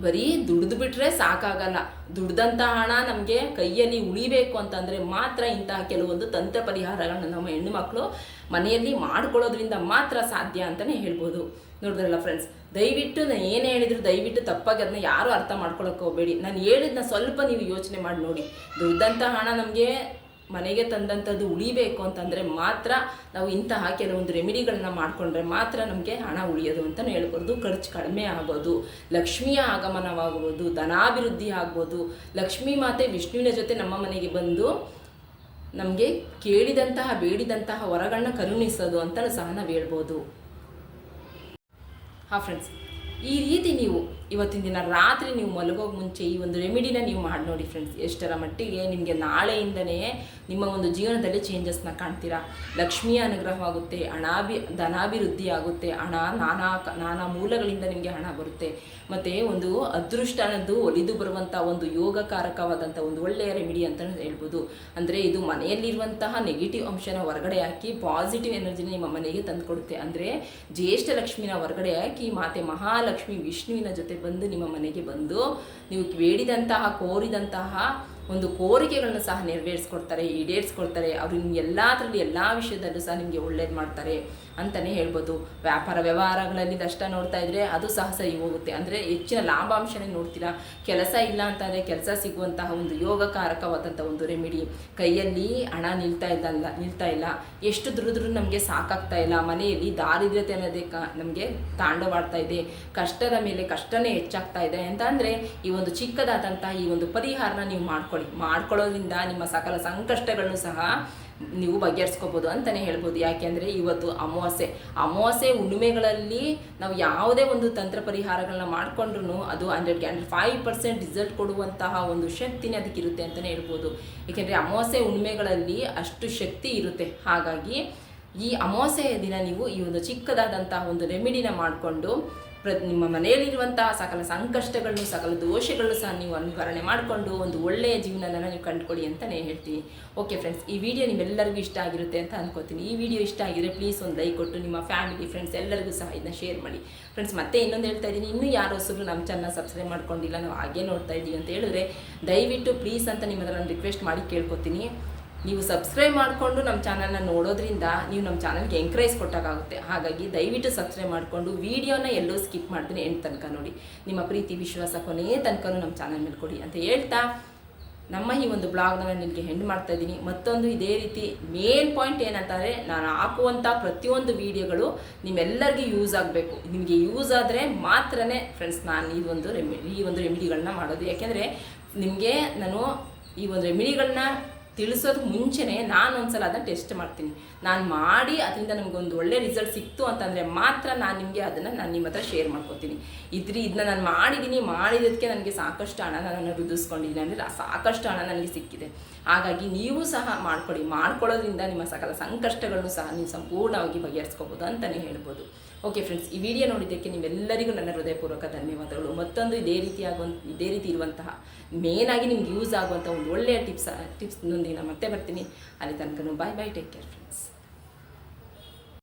ಬರೀ ದುಡ್ದು ಬಿಟ್ರೆ ಸಾಕಾಗಲ್ಲ. ದುಡ್ದಂಥ ಹಣ ನಮಗೆ ಕೈಯಲ್ಲಿ ಉಳಿಬೇಕು ಅಂತಂದರೆ ಮಾತ್ರ ಇಂತಹ ಕೆಲವೊಂದು ತಂತ್ರ ಪರಿಹಾರಗಳನ್ನ ನಮ್ಮ ಹೆಣ್ಣು ಮಕ್ಕಳು ಮನೆಯಲ್ಲಿ ಮಾಡ್ಕೊಳ್ಳೋದ್ರಿಂದ ಮಾತ್ರ ಸಾಧ್ಯ ಅಂತಲೇ ಹೇಳ್ಬೋದು. ನೋಡಿದ್ರಲ್ಲ ಫ್ರೆಂಡ್ಸ್ ದಯವಿಟ್ಟು ನಾನು ಏನು ಹೇಳಿದ್ರು ದಯವಿಟ್ಟು ತಪ್ಪಾಗಿ ಅದನ್ನ ಯಾರು ಅರ್ಥ ಮಾಡ್ಕೊಳಕ್ಕೆ ಹೋಗಬೇಡಿ. ನಾನು ಹೇಳಿದ್ನ ಸ್ವಲ್ಪ ನೀವು ಯೋಚನೆ ಮಾಡಿ ನೋಡಿ. ದುಡ್ದಂಥ ಹಣ ನಮಗೆ ಮನೆಗೆ ತಂದಂಥದ್ದು ಉಳಿಬೇಕು ಅಂತಂದರೆ ಮಾತ್ರ ನಾವು ಇಂತಹ ಕೆಲವೊಂದು ರೆಮಿಡಿಗಳನ್ನ ಮಾಡಿಕೊಂಡ್ರೆ ಮಾತ್ರ ನಮಗೆ ಹಣ ಉಳಿಯೋದು ಅಂತಲೂ ಹೇಳ್ಬೋದು ಖರ್ಚು ಕಡಿಮೆ ಆಗೋದು, ಲಕ್ಷ್ಮಿಯ ಆಗಮನವಾಗುವುದು ಧನಾಭಿವೃದ್ಧಿ ಆಗ್ಬೋದು. ಲಕ್ಷ್ಮೀ ಮಾತೆ ವಿಷ್ಣುವಿನ ಜೊತೆ ನಮ್ಮ ಮನೆಗೆ ಬಂದು ನಮಗೆ ಕೇಳಿದಂತಹ, ಬೇಡಿದಂತಹ ಹೊರಗಳನ್ನ ಕರುಣಿಸೋದು ಅಂತಲೂ ಸಹ ನಾವು ಹೇಳ್ಬೋದು. ಹಾಂ ಫ್ರೆಂಡ್ಸ್ ಈ ರೀತಿ ನೀವು ಇವತ್ತಿನ ದಿನ ರಾತ್ರಿ ನೀವು ಮಲಗೋಕೆ ಮುಂಚೆ ಈ ಒಂದು ರೆಮಿಡಿನ ನೀವು ಮಾಡಿ ನೋಡಿ ಫ್ರೆಂಡ್ಸ್ ಎಷ್ಟರ ಮಟ್ಟಿಗೆ ನಿಮಗೆ ನಾಳೆಯಿಂದನೇ ನಿಮ್ಮ ಒಂದು ಜೀವನದಲ್ಲಿ ಚೇಂಜಸ್ನ ಕಾಣ್ತೀರಾ? ಲಕ್ಷ್ಮಿಯ ಅನುಗ್ರಹವಾಗುತ್ತೆ ಹಣಾಭಿ ಧನಾಭಿವೃದ್ಧಿ ಆಗುತ್ತೆ, ಹಣ ನಾನಾ ನಾನಾ ಮೂಲಗಳಿಂದ ನಿಮಗೆ ಹಣ ಬರುತ್ತೆ. ಮತ್ತು ಒಂದು ಅದೃಷ್ಟ ಅನ್ನೋದು ಒಲಿದು ಬರುವಂಥ ಒಂದು ಯೋಗಕಾರಕವಾದಂಥ ಒಂದು ಒಳ್ಳೆಯ ರೆಮಿಡಿ ಅಂತ ಹೇಳ್ಬೋದು. ಅಂದರೆ ಇದು ಮನೆಯಲ್ಲಿರುವಂತಹ ನೆಗೆಟಿವ್ ಅಂಶನ ಹೊರಗಡೆ ಹಾಕಿ ಪಾಸಿಟಿವ್ ಎನರ್ಜಿನ ನಿಮ್ಮ ಮನೆಗೆ ತಂದುಕೊಡುತ್ತೆ. ಅಂದರೆ ಜ್ಯೇಷ್ಠ ಲಕ್ಷ್ಮಿನ ಹೊರಗಡೆ ಹಾಕಿ, ಮಾತೆ ಮಹಾಲಕ್ಷ್ಮಿ, ವಿಷ್ಣುವಿನ ಜೊತೆ ಬಂದು ನಿಮ್ಮ ಮನೆಗೆ ಬಂದು ನೀವು ಬೇಡಿದಂತಹ ಕೋರಿದಂತಹ ಒಂದು ಕೋರಿಕೆಗಳನ್ನ ಸಹ ನೆರವೇರಿಸ್ಕೊಡ್ತಾರೆ, ಈಡೇರಿಸ್ಕೊಡ್ತಾರೆ. ಅವರು ಎಲ್ಲದರಲ್ಲಿ ಎಲ್ಲ ವಿಷಯದಲ್ಲೂ ಸಹ ನಿಮಗೆ ಒಳ್ಳೇದು ಮಾಡ್ತಾರೆ. ಅಂತಲೇ ಹೇಳ್ಬೋದು. ವ್ಯಾಪಾರ ವ್ಯವಹಾರಗಳಲ್ಲಿ ನಷ್ಟ ನೋಡ್ತಾ ಇದ್ರೆ ಅದು ಸಹ ಸರಿ ಹೋಗುತ್ತೆ. ಅಂದರೆ ಹೆಚ್ಚಿನ ಲಾಭಾಂಶನೇ ನೋಡ್ತೀರಾ? ಕೆಲಸ ಇಲ್ಲ ಅಂತಂದರೆ ಕೆಲಸ ಸಿಗುವಂತಹ ಒಂದು ಯೋಗಕಾರಕವಾದಂಥ ಒಂದು ರೆಮಿಡಿ ಕೈಯಲ್ಲಿ ಹಣ ನಿಲ್ತಾ ಇಲ್ಲ ನಿಲ್ತಾ ಇಲ್ಲ. ಎಷ್ಟು ದುಡಿದ್ರು ನಮಗೆ ಸಾಕಾಗ್ತಾ ಇಲ್ಲ. ಮನೆಯಲ್ಲಿ ದಾರಿದ್ರ್ಯತೆ ಅನ್ನೋದೇ ಕ, ನಮಗೆ ತಾಂಡವಾಡ್ತಾ ಇದೆ. ಕಷ್ಟದ ಮೇಲೆ ಕಷ್ಟನೇ ಹೆಚ್ಚಾಗ್ತಾ ಇದೆ. ಅಂತ ಅಂದರೆ ಈ ಒಂದು ಚಿಕ್ಕದಾದಂತಹ ಈ ಒಂದು ಪರಿಹಾರನ ನೀವು ಮಾಡ್ಕೊಳ್ಳಿ. ಮಾಡ್ಕೊಳ್ಳೋದ್ರಿಂದ ನಿಮ್ಮ ಸಕಲ ಸಂಕಷ್ಟಗಳನ್ನು ಸಹ ನೀವು ಬಗೆಹರಿಸ್ಕೋಬೋದು ಅಂತಲೇ ಹೇಳ್ಬೋದು. ಯಾಕೆಂದರೆ ಇವತ್ತು ಅಮಾವಾಸ್ಯೆ. ಅಮಾವಾಸ್ಯೆ ಹುಣ್ಣಿಮೆಗಳಲ್ಲಿ ನಾವು ಯಾವುದೇ ಒಂದು ತಂತ್ರ ಪರಿಹಾರಗಳನ್ನ ಮಾಡಿಕೊಂಡ್ರು ಅದು ಹಂಡ್ರೆಡ್ಗೆ ಹಂಡ್ರೆಡ್ ಫೈವ್ ಪರ್ಸೆಂಟ್ ರಿಸಲ್ಟ್ ಕೊಡುವಂತಹ ಒಂದು ಶಕ್ತಿನೇ ಅದಕ್ಕಿರುತ್ತೆ ಅಂತಲೇ ಹೇಳ್ಬೋದು. ಏಕೆಂದರೆ ಅಮಾವಾಸ್ಯೆ ಹುಣ್ಣಿಮೆಗಳಲ್ಲಿ ಅಷ್ಟು ಶಕ್ತಿ ಇರುತ್ತೆ. ಹಾಗಾಗಿ ಈ ಅಮಾವಾಸ್ಯೆಯ ದಿನ ನೀವು ಈ ಒಂದು ಚಿಕ್ಕದಾದಂತಹ ಒಂದು ರೆಮಿಡಿನ ಮಾಡಿಕೊಂಡು ಪ್ರ ನಿಮ್ಮ ಮನೆಯಲ್ಲಿರುವಂತಹ ಸಕಲ ಸಂಕಷ್ಟಗಳನ್ನು, ಸಕಲ ದೋಷಗಳನ್ನು ಸಹ ನೀವು ಅನುಕರಣೆ ಮಾಡಿಕೊಂಡು ಒಂದು ಒಳ್ಳೆಯ ಜೀವನನ ನೀವು ಕಂಡುಕೊಳ್ಳಿ ಅಂತಲೇ ಹೇಳ್ತೀನಿ. ಓಕೆ ಫ್ರೆಂಡ್ಸ್ ಈ ವಿಡಿಯೋ ನಿಮ್ಮೆಲ್ಲರಿಗೂ ಇಷ್ಟ ಆಗಿರುತ್ತೆ ಅಂತ ಅನ್ಕೋತೀನಿ. ಈ ವಿಡಿಯೋ ಇಷ್ಟ ಆಗಿದ್ರೆ ಪ್ಲೀಸ್ ಒಂದು ಲೈಕ್ ಕೊಟ್ಟು ನಿಮ್ಮ ಫ್ಯಾಮಿಲಿ ಫ್ರೆಂಡ್ಸ್ ಎಲ್ಲರಿಗೂ ಸಹ ಇದನ್ನ ಶೇರ್ ಮಾಡಿ. ಫ್ರೆಂಡ್ಸ್ ಮತ್ತೆ ಇನ್ನೊಂದು ಹೇಳ್ತಾ ಇದ್ದೀನಿ. ಇನ್ನೂ ಯಾರು ಹೊಸರು ನಮ್ಮ ಚಾನಲ್ ಸಬ್ಸ್ಕ್ರೈಬ್ ಮಾಡ್ಕೊಂಡಿಲ್ಲ, ನಾವು ಹಾಗೆ ನೋಡ್ತಾ ಇದ್ದೀವಿ ಅಂತ ಹೇಳಿದ್ರೆ ದಯವಿಟ್ಟು ಪ್ಲೀಸ್ ಅಂತ ನಿಮ್ಮ ಹತ್ರ ನಾನು ರಿಕ್ವೆಸ್ಟ್ ಮಾಡಿ ಕೇಳ್ಕೊತೀನಿ. ನೀವು ಸಬ್ಸ್ಕ್ರೈಬ್ ಮಾಡಿಕೊಂಡು ನಮ್ಮ ಚಾನಲ್ನ ನೋಡೋದ್ರಿಂದ ನೀವು ನಮ್ಮ ಚಾನಲ್ಗೆ ಎಂಕರೇಜ್ ಕೊಟ್ಟಾಗುತ್ತೆ ಹಾಗಾಗಿ ದಯವಿಟ್ಟು ಸಬ್ಸ್ಕ್ರೈಬ್ ಮಾಡಿಕೊಂಡು ವೀಡಿಯೋನ ಎಲ್ಲೂ ಸ್ಕಿಪ್ ಮಾಡ್ತೀನಿ ಎಂಡ್ ತನಕ ನೋಡಿ. ನಿಮ್ಮ ಪ್ರೀತಿ, ವಿಶ್ವಾಸ ಕೊನೆಯ ತನಕ ನಮ್ಮ ಚಾನಲ್ ಮೇಲೆ ಕೊಡಿ ಅಂತ ಹೇಳ್ತಾ ನಮ್ಮ ಈ ಒಂದು ಬ್ಲಾಗ್ನ ನಾನು ನಿಮಗೆ ಹೆಂಡ್ ಮಾಡ್ತಾ ಇದ್ದೀನಿ. ಮತ್ತೊಂದು ಇದೇ ರೀತಿ ಮೇನ್ ಪಾಯಿಂಟ್ ಏನಂತಂದರೆ ನಾನು ಹಾಕುವಂಥ ಪ್ರತಿಯೊಂದು ವೀಡಿಯೋಗಳು ನಿಮ್ಮೆಲ್ಲರಿಗೂ ಯೂಸ್ ಆಗಬೇಕು. ನಿಮಗೆ ಯೂಸ್ ಆದರೆ ಮಾತ್ರನೇ ಫ್ರೆಂಡ್ಸ್ ನಾನು ಈ ಒಂದು ರೆಮಿ ಈ ಒಂದು ರೆಮಿಡಿಗಳನ್ನ ಮಾಡೋದು. ಯಾಕೆಂದರೆ ನಿಮಗೆ ನಾನು ಈ ಒಂದು ರೆಮಿಡಿಗಳನ್ನ ತಿಳಿಸೋದಕ್ಕೆ ಮುಂಚೆನೇ ನಾನು ಒಂದ್ಸಲ ಅದನ್ನು ಟೆಸ್ಟ್ ಮಾಡ್ತೀನಿ. ನಾನು ಮಾಡಿ ಅದರಿಂದ ನಮಗೊಂದು ಒಳ್ಳೆ ರಿಸಲ್ಟ್ ಸಿಕ್ತು ಅಂತಂದರೆ ಮಾತ್ರ ನಾನು ನಿಮಗೆ ಅದನ್ನು ನಾನು ನಿಮ್ಮ ಹತ್ರ ಶೇರ್ ಮಾಡ್ಕೋತೀನಿ. ಇದ್ರಿ ಇದನ್ನ ನಾನು ಮಾಡಿದ್ದೀನಿ ಮಾಡಿದ್ದಕ್ಕೆ ನನಗೆ ಸಾಕಷ್ಟು ಹಣ ನಾನು ವೃದ್ಧಿಸ್ಕೊಂಡಿದ್ದೀನಿ ಅಂದರೆ ಸಾಕಷ್ಟು ಹಣ ನನಗೆ ಸಿಕ್ಕಿದೆ. ಹಾಗಾಗಿ ನೀವು ಸಹ ಮಾಡ್ಕೊಳ್ಳಿ ಮಾಡ್ಕೊಳ್ಳೋದ್ರಿಂದ ನಿಮ್ಮ ಸಕಲ ಸಂಕಷ್ಟಗಳನ್ನು ಸಹ ನೀವು ಸಂಪೂರ್ಣವಾಗಿ ಬಗೆಹರಿಸ್ಕೋಬೋದು ಅಂತಲೇ ಹೇಳ್ಬೋದು. ಓಕೆ ಫ್ರೆಂಡ್ಸ್ ಈ ವಿಡಿಯೋ ನೋಡಿದ್ದಕ್ಕೆ ನಿಮ್ಮೆಲ್ಲರಿಗೂ ನನ್ನ ಹೃದಯಪೂರ್ವಕ ಧನ್ಯವಾದಗಳು. ಮತ್ತೊಂದು ಇದೇ ರೀತಿಯಾಗುವಂಥ ಇದೇ ರೀತಿ ಇರುವಂತಹ ಮೇನಾಗಿ ನಿಮ್ಗೆ ಯೂಸ್ ಆಗುವಂಥ ಒಂದು ಒಳ್ಳೆಯ ಟಿಪ್ಸ್ ಟಿಪ್ಸ್ನೊಂದಿಗೆ ನಾನು ಮತ್ತೆ ಬರ್ತೀನಿ. ಅಲ್ಲಿ ತನಕ bye bye take care friends